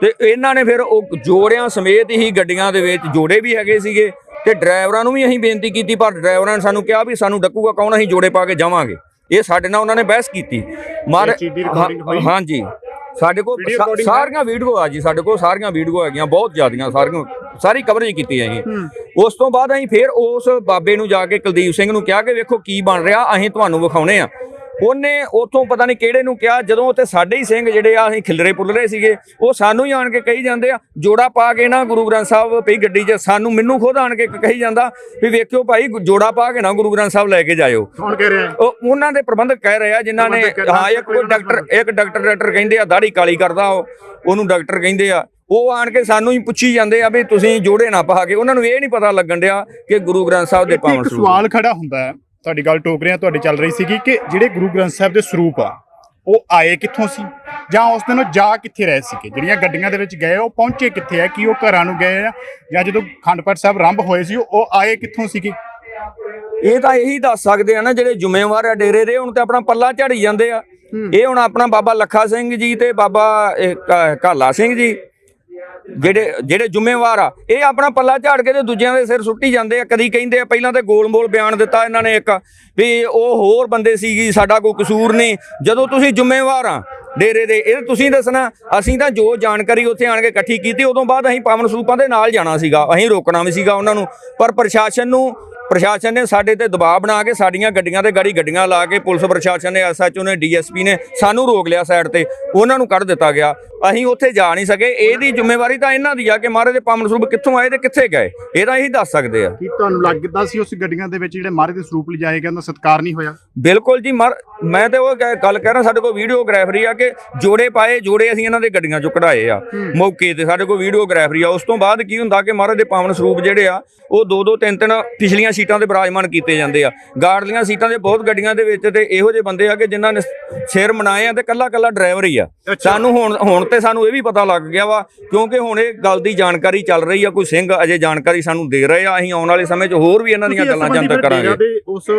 ਤੇ ਇਹਨਾਂ ਨੇ ਫਿਰ ਉਹ ਜੋੜਿਆਂ ਸਮੇਤ ਹੀ ਗੱਡੀਆਂ ਦੇ ਵਿੱਚ ਜੋੜੇ ਵੀ ਹੈਗੇ ਸੀਗੇ ਤੇ ਡਰਾਈਵਰਾਂ ਨੂੰ ਵੀ ਅਸੀਂ ਬੇਨਤੀ ਕੀਤੀ ਪਰ ਡਰਾਈਵਰਾਂ ਨੇ ਸਾਨੂੰ ਕਿਹਾ ਵੀ ਸਾਨੂੰ ਡੱਕੂਗਾ ਕੌਣ ਅਸੀਂ ਜੋੜੇ ਪਾ ਕੇ ਜਾਵਾਂਗੇ। ਇਹ ਸਾਡੇ ਨਾਲ ਉਹਨਾਂ ਨੇ ਬਹਿਸ ਕੀਤੀ। ਮਾਰ? ਹਾਂਜੀ। ਸਾਡੇ ਕੋਲ Video ਸਾਰੀਆਂ ਵੀਡੀਓ ਆ ਜੀ ਸਾਡੇ ਕੋਲ ਸਾਰੀਆਂ ਵੀਡੀਓ ਹੈਗੀਆਂ ਬਹੁਤ ਜ਼ਿਆਦੀਆਂ ਸਾਰੀਆਂ ਸਾਰੀ ਕਵਰੇਜ ਕੀਤੀ ਹੈ ਅਸੀਂ। ਉਸ ਤੋਂ ਬਾਅਦ ਅਸੀਂ ਫੇਰ ਉਸ ਬਾਬੇ ਨੂੰ ਜਾ ਕੇ ਕੁਲਦੀਪ ਸਿੰਘ ਨੂੰ ਕਿਹਾ ਕਿ ਵੇਖੋ ਕੀ ਬਣ ਰਿਹਾ ਅਸੀਂ ਤੁਹਾਨੂੰ ਵਿਖਾਉਣੇ ਆ। ਉਹਨੇ ਉਥੋਂ ਪਤਾ ਨਹੀਂ ਕਿਹੜੇ ਨੂੰ ਕਿਹਾ ਜਦੋਂ ਉੱਥੇ ਸਾਡੇ ਹੀ ਸਿੰਘ ਜਿਹੜੇ ਆ ਅਸੀਂ ਖਿਲਰੇ ਪੁੱਲਰੇ ਸੀਗੇ ਉਹ ਸਾਨੂੰ ਹੀ ਆਣ ਕੇ ਕਹੀ ਜਾਂਦੇ ਆ ਜੋੜਾ ਪਾ ਕੇ ਨਾ ਗੁਰੂ ਗ੍ਰੰਥ ਸਾਹਿਬ ਪਈ ਗੱਡੀ 'ਚ ਸਾਨੂੰ ਮੈਨੂੰ ਖੁਦ ਆਣ ਕੇ ਕਹੀ ਜਾਂਦਾ ਵੀ ਵੇਖਿਓ ਭਾਈ ਜੋੜਾ ਪਾ ਕੇ ਨਾ ਗੁਰੂ ਗ੍ਰੰਥ ਸਾਹਿਬ ਲੈ ਕੇ ਜਾਇਓ। ਕੌਣ ਕਹਿ ਰਿਹਾ? ਉਹ ਉਹਨਾਂ ਦੇ ਪ੍ਰਬੰਧਕ ਕਹਿ ਰਹੇ ਆ ਜਿਨ੍ਹਾਂ ਨੇ ਹਾਂ ਇੱਕ ਕੋਈ ਡਾਕਟਰ ਇੱਕ ਡਾਕਟਰ ਡਾਕਟਰ ਕਹਿੰਦੇ ਆ ਦਾੜੀ ਕਾਲੀ ਕਰਦਾ ਉਹ ਉਹਨੂੰ ਡਾਕਟਰ ਕਹਿੰਦੇ ਆ। ਉਹ ਆਣ ਕੇ ਸਾਨੂੰ ਹੀ ਪੁੱਛੀ ਜਾਂਦੇ ਆ ਵੀ ਤੁਸੀਂ ਜੋੜੇ ਨਾ ਪਾ ਕੇ ਉਹਨਾਂ ਨੂੰ ਇਹ ਨਹੀਂ ਪਤਾ ਲੱਗਣ ਡਿਆ ਕਿ ਗੁਰੂ ਗ੍ਰੰਥ ਸਾਹਿਬ ਦੇ ਪਾਵਨ ਸਰੂਪ ਸਵਾਲ ਖੜਾ ਹੁੰਦਾ ਹੈ ਤੁਹਾਡੀ ਗੱਲ ਟੋਕ ਰਿਹਾ ਤੁਹਾਡੀ ਚੱਲ ਰਹੀ ਸੀਗੀ ਕਿ ਜਿਹੜੇ ਗੁਰੂ ਗ੍ਰੰਥ ਸਾਹਿਬ ਦੇ ਸਰੂਪ ਆ ਉਹ ਆਏ ਕਿੱਥੋਂ ਸੀ? ਜਾਂ ਉਸ ਦਿਨ ਉਹ ਜਾ ਕਿੱਥੇ ਰਹੇ ਸੀਗੇ? ਜਿਹੜੀਆਂ ਗੱਡੀਆਂ ਦੇ ਵਿੱਚ ਗਏ ਉਹ ਪਹੁੰਚੇ ਕਿੱਥੇ ਆ? ਕੀ ਉਹ ਘਰਾਂ ਨੂੰ ਗਏ ਆ? ਜਾਂ ਜਦੋਂ ਖੰਡ ਪਾਠ ਸਾਹਿਬ ਆਰੰਭ ਹੋਏ ਸੀ ਉਹ ਆਏ ਕਿੱਥੋਂ ਸੀਗੇ? ਇਹ ਤਾਂ ਇਹੀ ਦੱਸ ਸਕਦੇ ਆ ਨਾ ਜਿਹੜੇ ਜ਼ਿੰਮੇਵਾਰ ਆ ਡੇਰੇ ਦੇ ਹੁਣ ਤੇ ਆਪਣਾ ਪੱਲਾ ਝਾੜੀ ਜਾਂਦੇ ਆ। ਇਹ ਹੁਣ ਆਪਣਾ ਬਾਬਾ ਲੱਖਾ ਸਿੰਘ ਜੀ ਤੇ ਬਾਬਾ ਕਾਲਾ ਸਿੰਘ ਜੀ। ਜਿਹੜੇ ਜਿਹੜੇ ਜ਼ਿੰਮੇਵਾਰ ਆ, ਇਹ ਆਪਣਾ ਪੱਲਾ ਝਾੜ ਕੇ ਤੇ ਦੂਜਿਆਂ ਦੇ ਸਿਰ ਸੁੱਟੀ ਜਾਂਦੇ ਆ। ਕਦੀ ਕਹਿੰਦੇ ਆ, ਪਹਿਲਾਂ ਤੇ ਗੋਲ-ਮੋਲ ਬਿਆਨ ਦਿੱਤਾ ਇਹਨਾਂ ਨੇ ਇੱਕ, ਵੀ ਉਹ ਹੋਰ ਬੰਦੇ ਸੀਗੀ, ਸਾਡਾ ਕੋਈ ਕਸੂਰ ਨਹੀਂ। ਜਦੋਂ ਤੁਸੀਂ ਜ਼ਿੰਮੇਵਾਰ ਆ ਡੇਰੇ ਦੇ, ਇਹ ਤੁਸੀਂ ਦੱਸਣਾ, ਅਸੀਂ ਤਾਂ ਜੋ ਜਾਣਕਾਰੀ ਉੱਥੇ ਆਣ ਕੇ ਇਕੱਠੀ ਕੀਤੀ, ਉਦੋਂ ਬਾਅਦ ਅਸੀਂ ਪਾਵਨ ਸਰੂਪਾਂ ਦੇ ਨਾਲ ਜਾਣਾ ਸੀਗਾ, ਅਸੀਂ ਰੋਕਣਾ ਵੀ ਸੀਗਾ ਉਹਨਾਂ ਨੂੰ। ਪਰ ਪ੍ਰਸ਼ਾਸਨ ਨੂੰ ਪ੍ਰਸ਼ਾਸਨ ਨੇ ਸਾਡੇ ਤੇ ਦਬਾਅ ਬਣਾ ਕੇ ਸਾਡੀਆਂ ਗੱਡੀਆਂ ਤੇ ਗਾੜੀ ਗੱਡੀਆਂ ਲਾ ਕੇ ਪੁਲਿਸ ਪ੍ਰਸ਼ਾਸਨ ਨੇ ਐਸਐਚਓ ਨੇ ਡੀਐਸਪੀ ਨੇ ਸਾਨੂੰ ਰੋਕ ਲਿਆ ਸਾਈਡ ਤੇ। ਉਹਨਾਂ ਨੂੰ ਕੱਢ ਦਿੱਤਾ ਗਿਆ। ਅਸੀਂ ਉੱਥੇ ਜਾ ਨਹੀਂ ਸਕੇ। ਇਹਦੀ ਜ਼ਿੰਮੇਵਾਰੀ ਤਾਂ ਇਹਨਾਂ ਦੀ ਆ ਕਿ ਮਹਾਰਾਜ ਦੇ ਪਾਵਨ ਸਰੂਪ ਕਿੱਥੋਂ ਆਏ ਤੇ ਕਿੱਥੇ ਗਏ। ਇਹ ਤਾਂ ਇਹੀ ਦੱਸ ਸਕਦੇ ਆ। ਕੀ ਤੁਹਾਨੂੰ ਲੱਗਦਾ ਸੀ ਉਸ ਗੱਡੀਆਂ ਦੇ ਵਿੱਚ ਜਿਹੜੇ ਮਹਾਰਾਜ ਦੇ ਸਰੂਪ ਲਿਜਾਏ ਗਏ ਉਹਨਾਂ ਦਾ ਸਤਿਕਾਰ ਨਹੀਂ ਹੋਇਆ? ਬਿਲਕੁਲ ਜੀ ਮਰ ਮੈਂ ਤੇ ਉਹ ਗੱਲ ਕਹਿ ਰਿਹਾ ਸਾਡੇ ਕੋਲ ਵੀਡੀਓਗ੍ਰਾਫਰੀ ਆ ਕਿ ਜੋੜੇ ਪਾਏ ਜੋੜੇ ਅਸੀਂ ਇਹਨਾਂ ਦੇ ਗੱਡੀਆਂ ਚੋਂ ਕਢਾਏ ਆ। ਮੌਕੇ ਤੇ ਸਾਡੇ ਕੋਲ ਵੀਡੀਓਗ੍ਰਾਫਰੀ ਆ। ਉਸ ਤੋਂ ਬਾਅਦ ਕੀ ਹੁੰਦਾ ਕਿ ਮਹਾਰਾਜ ਦੇ ਪਾਵਨ ਸਰੂਪ ਜਿਹੜੇ ਆ ਉਹ ਦੋ ਦੋ ਤਿੰਨ ਤਿੰਨ ਪਿਛਲੀਆਂ ਸੀਟਾਂ ਤੇ ਬਰਾਜਮਾਨ ਕੀਤੇ ਜਾਂਦੇ ਆ। ਗਾਰਡਲੀਆਂ ਸੀਟਾਂ ਦੇ ਬਹੁਤ ਗੱਡੀਆਂ ਦੇ ਵਿੱਚ ਤੇ ਇਹੋ ਜਿਹੇ ਬੰਦੇ ਆ ਕਿ ਜਿਨ੍ਹਾਂ ਨੇ ਸਿਰ ਮਨਾਏ ਆ ਤੇ ਕੱਲਾ ਕੱਲਾ ਡਰਾਈਵਰ ਹੀ ਆ। ਸਾਨੂੰ ਹੁਣ ਹੁਣ ਤੇ ਸਾਨੂੰ ਇਹ ਵੀ ਪਤਾ ਲੱਗ ਗਿਆ ਵਾ ਕਿਉਂਕਿ ਹੁਣ ਇਹ ਗੱਲ ਦੀ ਜਾਣਕਾਰੀ ਚੱਲ ਰਹੀ ਆ ਕੋਈ ਸਿੰਘ ਅਜੇ ਜਾਣਕਾਰੀ ਸਾਨੂੰ ਦੇ ਰਹੇ ਆ ਅਸੀਂ ਆਉਣ ਵਾਲੇ ਸਮੇਂ 'ਚ ਹੋਰ ਵੀ ਇਹਨਾਂ ਦੀਆਂ ਗੱਲਾਂ ਜਨਤਕ ਕਰਾਂਗੇ। ਉਸ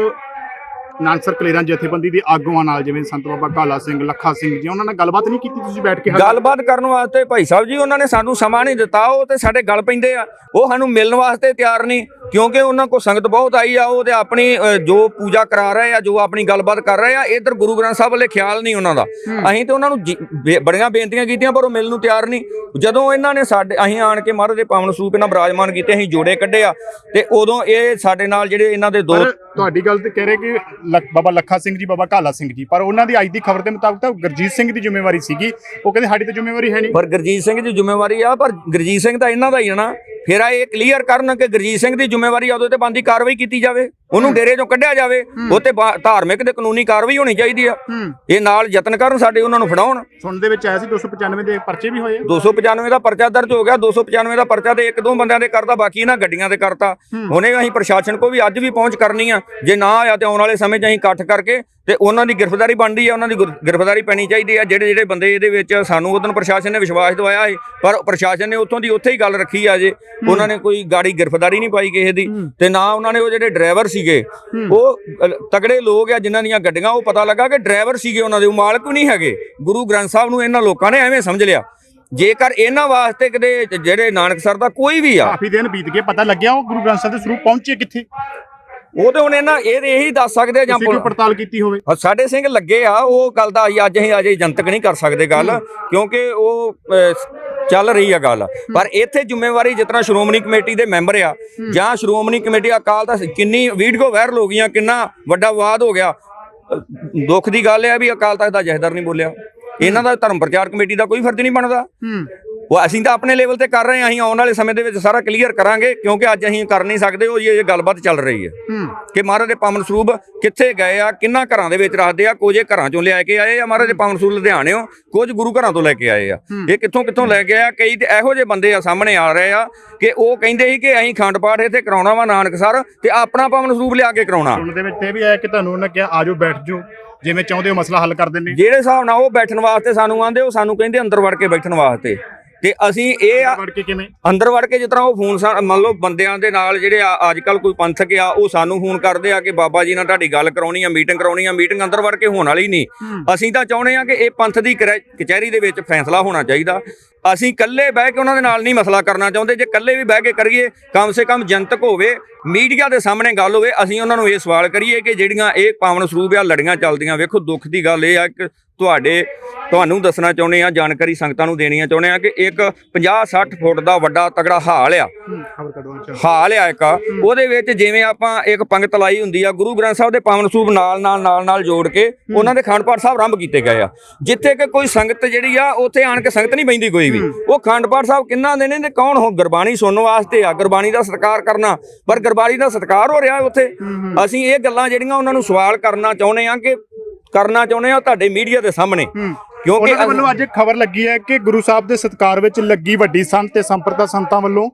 ਨਾਨਕਸਰ ਕਲੇਰਾਂ ਜਥੇਬੰਦੀ ਦੇ ਆਗੂਆਂ ਨਾਲ ਜਿਵੇਂ ਸੰਤ ਬਾਬਾ ਕਾਲਾ ਸਿੰਘ ਲੱਖਾ ਸਿੰਘ ਜੀ ਉਹਨਾਂ ਨਾਲ ਗੱਲਬਾਤ ਨਹੀਂ ਕੀਤੀ ਤੁਸੀਂ ਬੈਠ ਕੇ ਗੱਲਬਾਤ ਕਰਨ ਵਾਸਤੇ ਭਾਈ ਸਾਹਿਬ ਜੀ ਉਹਨਾਂ ਨੇ ਸਾਨੂੰ ਸਮਾਂ ਨਹੀਂ ਦਿੱਤਾ ਉਹ ਤੇ ਸਾਡੇ ਗੱਲ ਪੈਂਦੇ ਆ। ਉਹ ਸਾਨੂੰ ਮਿਲਣ ਵਾਸਤੇ ਤਿਆਰ ਨਹੀਂ ਕਿਉਂਕਿ ਉਹਨਾਂ ਕੋਲ ਸੰਗਤ ਬਹੁਤ ਆਈ ਆ ਉਹ ਤੇ ਆਪਣੀ ਜੋ ਪੂਜਾ ਕਰਾ ਰਹੇ ਆ ਜੋ ਆਪਣੀ ਗੱਲਬਾਤ ਕਰ ਰਹੇ ਆ ਇਧਰ ਗੁਰੂ ਗ੍ਰੰਥ ਸਾਹਿਬ ਵੱਲੇ ਖਿਆਲ ਨਹੀਂ ਉਹਨਾਂ ਦਾ। ਅਸੀਂ ਤੇ ਉਹਨਾਂ ਨੂੰ ਬੜੀਆਂ ਬੇਨਤੀਆਂ ਕੀਤੀਆਂ ਪਰ ਉਹ ਮਿਲਣ ਨੂੰ ਤਿਆਰ ਨਹੀਂ। ਜਦੋਂ ਇਹਨਾਂ ਨੇ ਸਾਡੇ ਅਸੀਂ ਆਣ ਕੇ ਮਹਾਰਾਜ ਦੇ ਪਾਵਨ ਸਰੂਪ ਇਹਨਾਂ ਬਰਾਜਮਾਨ ਕੀਤੇ ਅਸੀਂ ਜੋੜੇ ਕੱਢਿਆ ਤੇ ਉਦੋਂ ਇਹ ਸਾਡੇ ਨਾਲ ਜਿਹੜੇ ਇਹਨਾਂ ਦੇ ਦੋ ਤੁਹਾਡੀ ਗੱਲ ਤੇ ਕਹਿ ਰਹੇ ਕਿ ਬਾਬਾ ਲੱਖਾ ਸਿੰਘ ਜੀ, ਬਾਬਾ ਕਾਲਾ ਸਿੰਘ ਜੀ। ਪਰ ਉਹਨਾਂ ਦੀ ਅੱਜ ਦੀ ਖਬਰ ਦੇ ਮੁਤਾਬਕ ਤਾਂ ਗੁਰਜੀਤ ਸਿੰਘ ਦੀ ਜ਼ਿੰਮੇਵਾਰੀ ਸੀਗੀ। ਉਹ ਕਹਿੰਦੇ ਸਾਡੀ ਤਾਂ ਜ਼ਿੰਮੇਵਾਰੀ ਹੈ ਨਹੀਂ। ਪਰ ਗੁਰਜੀਤ ਸਿੰਘ ਦੀ ਜ਼ਿੰਮੇਵਾਰੀ ਆ, ਪਰ ਗੁਰਜੀਤ ਸਿੰਘ ਤਾਂ ਇਹਨਾਂ ਦਾ ਹੀ ਹੈ ਨਾ। ਫਿਰ ਆ ਇਹ ਕਲੀਅਰ ਕਰਨ ਕਿ ਗੁਰਜੀਤ ਸਿੰਘ ਦੀ ਜ਼ਿੰਮੇਵਾਰੀ ਆ ਉਹਦੇ ਤੇ ਬੰਦੀ ਕਾਰਵਾਈ ਕੀਤੀ ਜਾਵੇ। ਉਹਨੂੰ ਡੇਰੇ ਚੋਂ ਕੱਢਿਆ ਜਾਵੇ ਉਹ ਤੇ ਧਾਰਮਿਕ ਤੇ ਕਾਨੂੰਨੀ ਕਾਰਵਾਈ ਹੋਣੀ ਚਾਹੀਦੀ ਆ। ਇਹ ਨਾਲ ਯਤਨ ਕਰਨ ਸਾਡੇ ਉਹਨਾਂ ਨੂੰ ਫੜਾਉਣ। ਸੁਣਨ ਦੇ ਵਿੱਚ ਆਇਆ ਸੀ 295 ਦੇ ਪਰਚੇ ਵੀ ਹੋਏ ਆ। 295 ਦਾ ਪਰਚਾ ਦਰਜ ਹੋ ਗਿਆ 295 ਦਾ ਪਰਚਾ ਤੇ ਇੱਕ ਦੋ ਬੰਦਿਆਂ ਦੇ ਕਰਤਾ ਬਾਕੀ ਇਹਨਾਂ ਗੱਡੀਆਂ ਤੇ ਕਰਤਾ। ਹੁਣੇ ਅਸੀਂ ਪ੍ਰਸ਼ਾਸਨ ਕੋ ਵੀ ਅੱਜ ਵੀ ਪਹੁੰਚ ਕਰਨੀ ਆ। ਜੇ ਨਾ ਆਇਆ ਤੇ ਆਉਣ ਵਾਲੇ ਸਮੇਂ 'ਚ ਅਸੀਂ ਇਕੱਠ ਕਰਕੇ ਤੇ ਉਹਨਾਂ ਦੀ ਗ੍ਰਿਫਤਾਰੀ ਬਣਦੀ ਆ ਉਹਨਾਂ ਦੀ ਗੁਰ- ਗ੍ਰਿਫਤਾਰੀ ਪੈਣੀ ਚਾਹੀਦੀ ਆ ਜਿਹੜੇ ਜਿਹੜੇ ਬੰਦੇ ਇਹਦੇ ਵਿੱਚ ਸਾਨੂੰ ਉਦੋਂ ਪ੍ਰਸ਼ਾਸਨ ਨੇ ਵਿਸ਼ਵਾਸ ਦਵਾਇਆ ਸੀ ਪਰ ਪ੍ਰਸ਼ਾਸਨ ਨੇ ਉੱਥੋਂ ਦੀ ਉੱਥੇ ਹੀ ਗੱਲ ਰੱਖੀ ਆ ਜੇ। ਉਹਨਾਂ ਨੇ ਕੋਈ ਗਾੜੀ ਗ੍ਰਿਫਤਾਰੀ ਨਹੀਂ ਪਾਈ ਕਿਸੇ ਦੀ ਤੇ ਨਾ ਉਹਨਾਂ ਨੇ ਉਹ ਜਿਹੜੇ ਡਰਾਈਵਰ ਸੀਗੇ ਉਹ ਤਗੜੇ ਲੋਕ ਆ ਜਿਨ੍ਹਾਂ ਦੀਆਂ ਗੱਡੀਆਂ ਉਹ ਪਤਾ ਲੱਗਾ ਕਿ ਡਰਾਈਵਰ ਸੀਗੇ ਉਹਨਾਂ ਦੇ ਉਹ ਮਾਲਕ ਵੀ ਨਹੀਂ ਹੈਗੇ। ਗੁਰੂ ਗ੍ਰੰਥ ਸਾਹਿਬ ਨੂੰ ਇਹਨਾਂ ਲੋਕਾਂ ਨੇ ਐਵੇਂ ਸਮਝ ਲਿਆ। ਜੇਕਰ ਇਹਨਾਂ ਵਾਸਤੇ ਕਿਤੇ ਜਿਹੜੇ ਨਾਨਕਸਰ ਦਾ ਕੋਈ ਵੀ ਆ ਕਾਫੀ ਦਿਨ ਬੀਤ ਗਏ ਪਤਾ ਲੱਗਿਆ ਉਹ ਗੁਰੂ ਗ੍ਰੰਥ ਸਾਹਿਬ ਦੇ ਸਰੂਪ ਪਹੁੰਚੇ ਕਿੱਥੇ? ਉਹ ਤੇ ਹੁਣ ਇਹਨਾਂ ਇਹ ਇਹੀ ਦੱਸ ਸਕਦੇ ਆ ਜਾਂ ਕੋਈ ਪੜਤਾਲ ਕੀਤੀ ਹੋਵੇ। ਸਾਡੇ ਸਿੰਘ ਲੱਗੇ ਆ ਉਹ ਗੱਲ ਦਾ ਅੱਜ ਅਸੀਂ ਅਜੇ ਜਨਤਕ ਨਹੀਂ ਕਰ ਸਕਦੇ ਗੱਲ ਕਿਉਂਕਿ ਉਹ ਚੱਲ ਰਹੀ ਆ ਗੱਲ। ਪਰ ਇੱਥੇ ਜ਼ਿੰਮੇਵਾਰੀ ਜਿਤਨਾ ਸ਼੍ਰੋਮਣੀ ਕਮੇਟੀ ਦੇ ਮੈਂਬਰ ਆ ਜਾਂ ਸ਼੍ਰੋਮਣੀ ਕਮੇਟੀ ਅਕਾਲ ਦਾ ਕਿੰਨੀ ਵੀਡੀਓ ਵਾਇਰਲ ਹੋ ਗਈਆਂ ਕਿੰਨਾ ਵੱਡਾ ਵਿਵਾਦ ਹੋ ਗਿਆ। ਦੁੱਖ ਦੀ ਗੱਲ ਹੈ ਵੀ ਅਕਾਲ ਤਖਤ ਦਾ ਜਹਦਰ ਨਹੀਂ ਬੋਲਿਆ। ਇਹਨਾਂ ਦਾ ਧਰਮ ਪ੍ਰਚਾਰ ਕਮੇਟੀ ਦਾ ਕੋਈ ਫਰਜ਼ ਨਹੀਂ ਬਣਦਾ। ਉਹ ਅਸੀਂ ਤਾਂ ਆਪਣੇ ਲੈਵਲ ਤੇ ਕਰ ਰਹੇ ਹਾਂ ਅਸੀਂ ਆਉਣ ਵਾਲੇ ਸਮੇਂ ਦੇ ਵਿੱਚ ਸਾਰਾ ਕਲੀਅਰ ਕਰਾਂਗੇ ਕਿਉਂਕਿ ਅੱਜ ਅਸੀਂ ਕਰ ਨਹੀਂ ਸਕਦੇ ਉਹ ਇਹ ਗੱਲਬਾਤ ਚੱਲ ਰਹੀ ਹੈ। ਕਿ ਮਹਾਰਾਜ ਦੇ ਪਾਵਨ ਸਰੂਪ ਕਿੱਥੇ ਗਏ ਆ ਕਿੰਨਾ ਘਰਾਂ ਦੇ ਵਿੱਚ ਰੱਖਦੇ ਆ ਕੁਝ ਘਰਾਂ ਚੋਂ ਲਿਆ ਕੇ ਆਏ ਆ ਮਹਾਰਾਜ ਦੇ ਪਾਵਨ ਸਰੂਪ ਲੁਧਿਆਣਿਓ ਕੁਝ ਗੁਰੂ ਘਰਾਂ ਤੋਂ ਲੈ ਕੇ ਆਏ ਆ। ਇਹ ਕਿੱਥੋਂ ਕਿੱਥੋਂ ਲੈ ਕੇ ਆ ਕਈ ਤੇ ਇਹੋ ਜਿਹੇ ਬੰਦੇ ਆ ਸਾਹਮਣੇ ਆ ਰਹੇ ਆ ਕਿ ਉਹ ਕਹਿੰਦੇ ਸੀ ਕਿ ਅਸੀਂ ਖੰਡ ਪਾਠ ਇੱਥੇ ਕਰਾਉਣਾ ਵਾ ਨਾਨਕਸਰ ਤੇ ਆਪਣਾ ਪਾਵਨ ਸਰੂਪ ਲਿਆ ਕੇ ਕਰਾਉਣਾ। ਸੁਣਨ ਦੇ ਵਿੱਚ ਤੇ ਇਹ ਵੀ ਆਇਆ ਕਿ ਤੁਹਾਨੂੰ ਉਹਨਾਂ ਕਿਹਾ ਆਜੋ ਬੈਠ ਜਾਓ। ਜਿਵੇਂ ਚਾਹੁੰਦੇ ਹੋ ਮਸਲਾ ਹੱਲ ਕਰ ਦਿੰਦੇ। ਜਿਹੜੇ ਹਿਸਾਬ ਨਾਲ ਉਹ ਬੈਠਣ ਵਾਸਤੇ ਸਾਨੂੰ ਆਂਦੇ ਉਹ ਸਾਨੂੰ ਕਹਿੰਦੇ ਅੰਦਰ ਵੜ ਕੇ ਬੈਠਣ ਵਾਸਤੇ। ਤੇ ਅਸੀਂ ਇਹ ਵੜ ਕੇ ਕਿਵੇਂ? ਅੰਦਰ ਵੜ ਕੇ ਜਿਸ ਤਰ੍ਹਾਂ ਉਹ ਫੋਨ ਸਾ- ਮੰਨ ਲਓ ਬੰਦਿਆਂ ਦੇ ਨਾਲ ਜਿਹੜੇ ਆ ਅੱਜ ਕੱਲ ਕੋਈ ਪੰਥਕ ਆ ਉਹ ਸਾਨੂੰ ਫੋਨ ਕਰਦੇ ਆ ਕਿ ਬਾਬਾ ਜੀ ਨਾਲ ਤੁਹਾਡੀ ਗੱਲ ਕਰਾਉਣੀ ਆ ਮੀਟਿੰਗ ਕਰਾਉਣੀ ਆ ਮੀਟਿੰਗ ਅੰਦਰ ਵੜ ਕੇ ਹੋਣ ਵਾਲੀ ਨਹੀਂ। ਅਸੀਂ ਤਾਂ ਚਾਹੁੰਦੇ ਆ ਕਿ ਇਹ ਪੰਥ ਦੀ ਕਰੈ- ਕਚਹਿਰੀ ਦੇ ਵਿੱਚ ਫੈਸਲਾ ਹੋਣਾ ਚਾਹੀਦਾ। ਅਸੀਂ ਇਕੱਲੇ ਬਹਿ ਕੇ ਉਹਨਾਂ ਦੇ ਨਾਲ ਨਹੀਂ ਮਸਲਾ ਕਰਨਾ ਚਾਹੁੰਦੇ। ਜੇ ਇਕੱਲੇ ਵੀ ਬਹਿ ਕੇ ਕਰੀਏ ਕਮ ਸੇ ਕਮ ਜਨਤਕ ਹੋਵੇ ਮੀਡੀਆ ਦੇ ਸਾਹਮਣੇ ਗੱਲ ਹੋਵੇ ਅਸੀਂ ਉਹਨਾਂ ਨੂੰ ਇਹ ਸਵਾਲ ਕਰੀਏ ਕਿ ਜਿਹੜੀਆਂ ਇਹ ਪਾਵਨ ਸਰੂਪ ਆ ਲੜੀਆਂ ਚੱਲਦੀਆਂ ਵੇਖੋ ਦੁੱਖ ਦੀ ਗੱਲ ਇਹ ਆ ਕਿ ਤੁਹਾਡੇ ਤੁਹਾਨੂੰ ਦੱਸਣਾ ਚਾਹੁੰਦੇ ਆ ਜਾਣਕਾਰੀ ਸੰਗਤਾਂ ਨੂੰ ਦੇਣੀਆਂ ਚਾਹੁੰਦੇ ਆ ਕਿ ਇੱਕ 50 60 ਫੁੱਟ ਦਾ ਵੱਡਾ ਤਗੜਾ ਹਾਲ ਆ। ਹਾਲ ਆ ਇੱਕ ਉਹਦੇ ਵਿੱਚ ਜਿਵੇਂ ਆਪਾਂ ਇੱਕ ਪੰਗਤ ਲਾਈ ਹੁੰਦੀ ਆ ਗੁਰੂ ਗ੍ਰੰਥ ਸਾਹਿਬ ਦੇ ਪਾਵਨ ਸਰੂਪ ਨਾਲ ਨਾਲ ਨਾਲ ਨਾਲ ਜੋੜ ਕੇ ਉਹਨਾਂ ਦੇ ਖੰਡ ਪਾਠ ਸਾਹਿਬ ਆਰੰਭ ਕੀਤੇ ਗਏ ਆ। ਜਿੱਥੇ ਕਿ ਕੋਈ ਸੰਗਤ ਜਿਹੜੀ ਆ ਉੱਥੇ ਆਣ ਕੇ ਸੰਗਤ ਨਹੀਂ ਬੈਂਦੀ ਕੋਈ ਵੀ। ਉਹ ਖੰਡ ਪਾਠ ਸਾਹਿਬ ਕਿੰਨਾ ਦੇ ਨੇ? ਤੇ ਕੌਣ ਹੋ ਗੁਰਬਾਣੀ ਸੁਣਨ ਵਾਸਤੇ ਆ? ਗੁਰਬਾਣੀ ਦਾ ਸਤਿਕਾਰ ਕਰਨਾ ਪਰ ਗੁਰਬਾਣੀ ਦਾ ਸਤਿਕਾਰ ਹੋ ਰਿਹਾ ਉੱਥੇ। ਅਸੀਂ ਇਹ ਗੱਲਾਂ ਜਿਹੜੀਆਂ ਉਹਨਾਂ ਨੂੰ ਸਵਾਲ ਕਰਨਾ ਚਾਹੁੰਦੇ ਆ ਕਿ ਕਰਨਾ ਚਾਹੁੰਦੇ ਆ ਤੁਹਾਡੇ ਮੀਡੀਆ ਦੇ ਸਾਹਮਣੇ। ਕਿਉਂਕਿ ਵੱਲੋਂ ਅੱਜ ਖਬਰ ਲੱਗੀ ਹੈ ਕਿ ਗੁਰੂ ਸਾਹਿਬ ਦੇ ਸਤਕਾਰ ਵਿੱਚ ਲੱਗੀ ਵੱਡੀ ਸੰਤ ਤੇ ਸੰਪਰਦਾ ਸੰਤਾਂ ਵੱਲੋਂ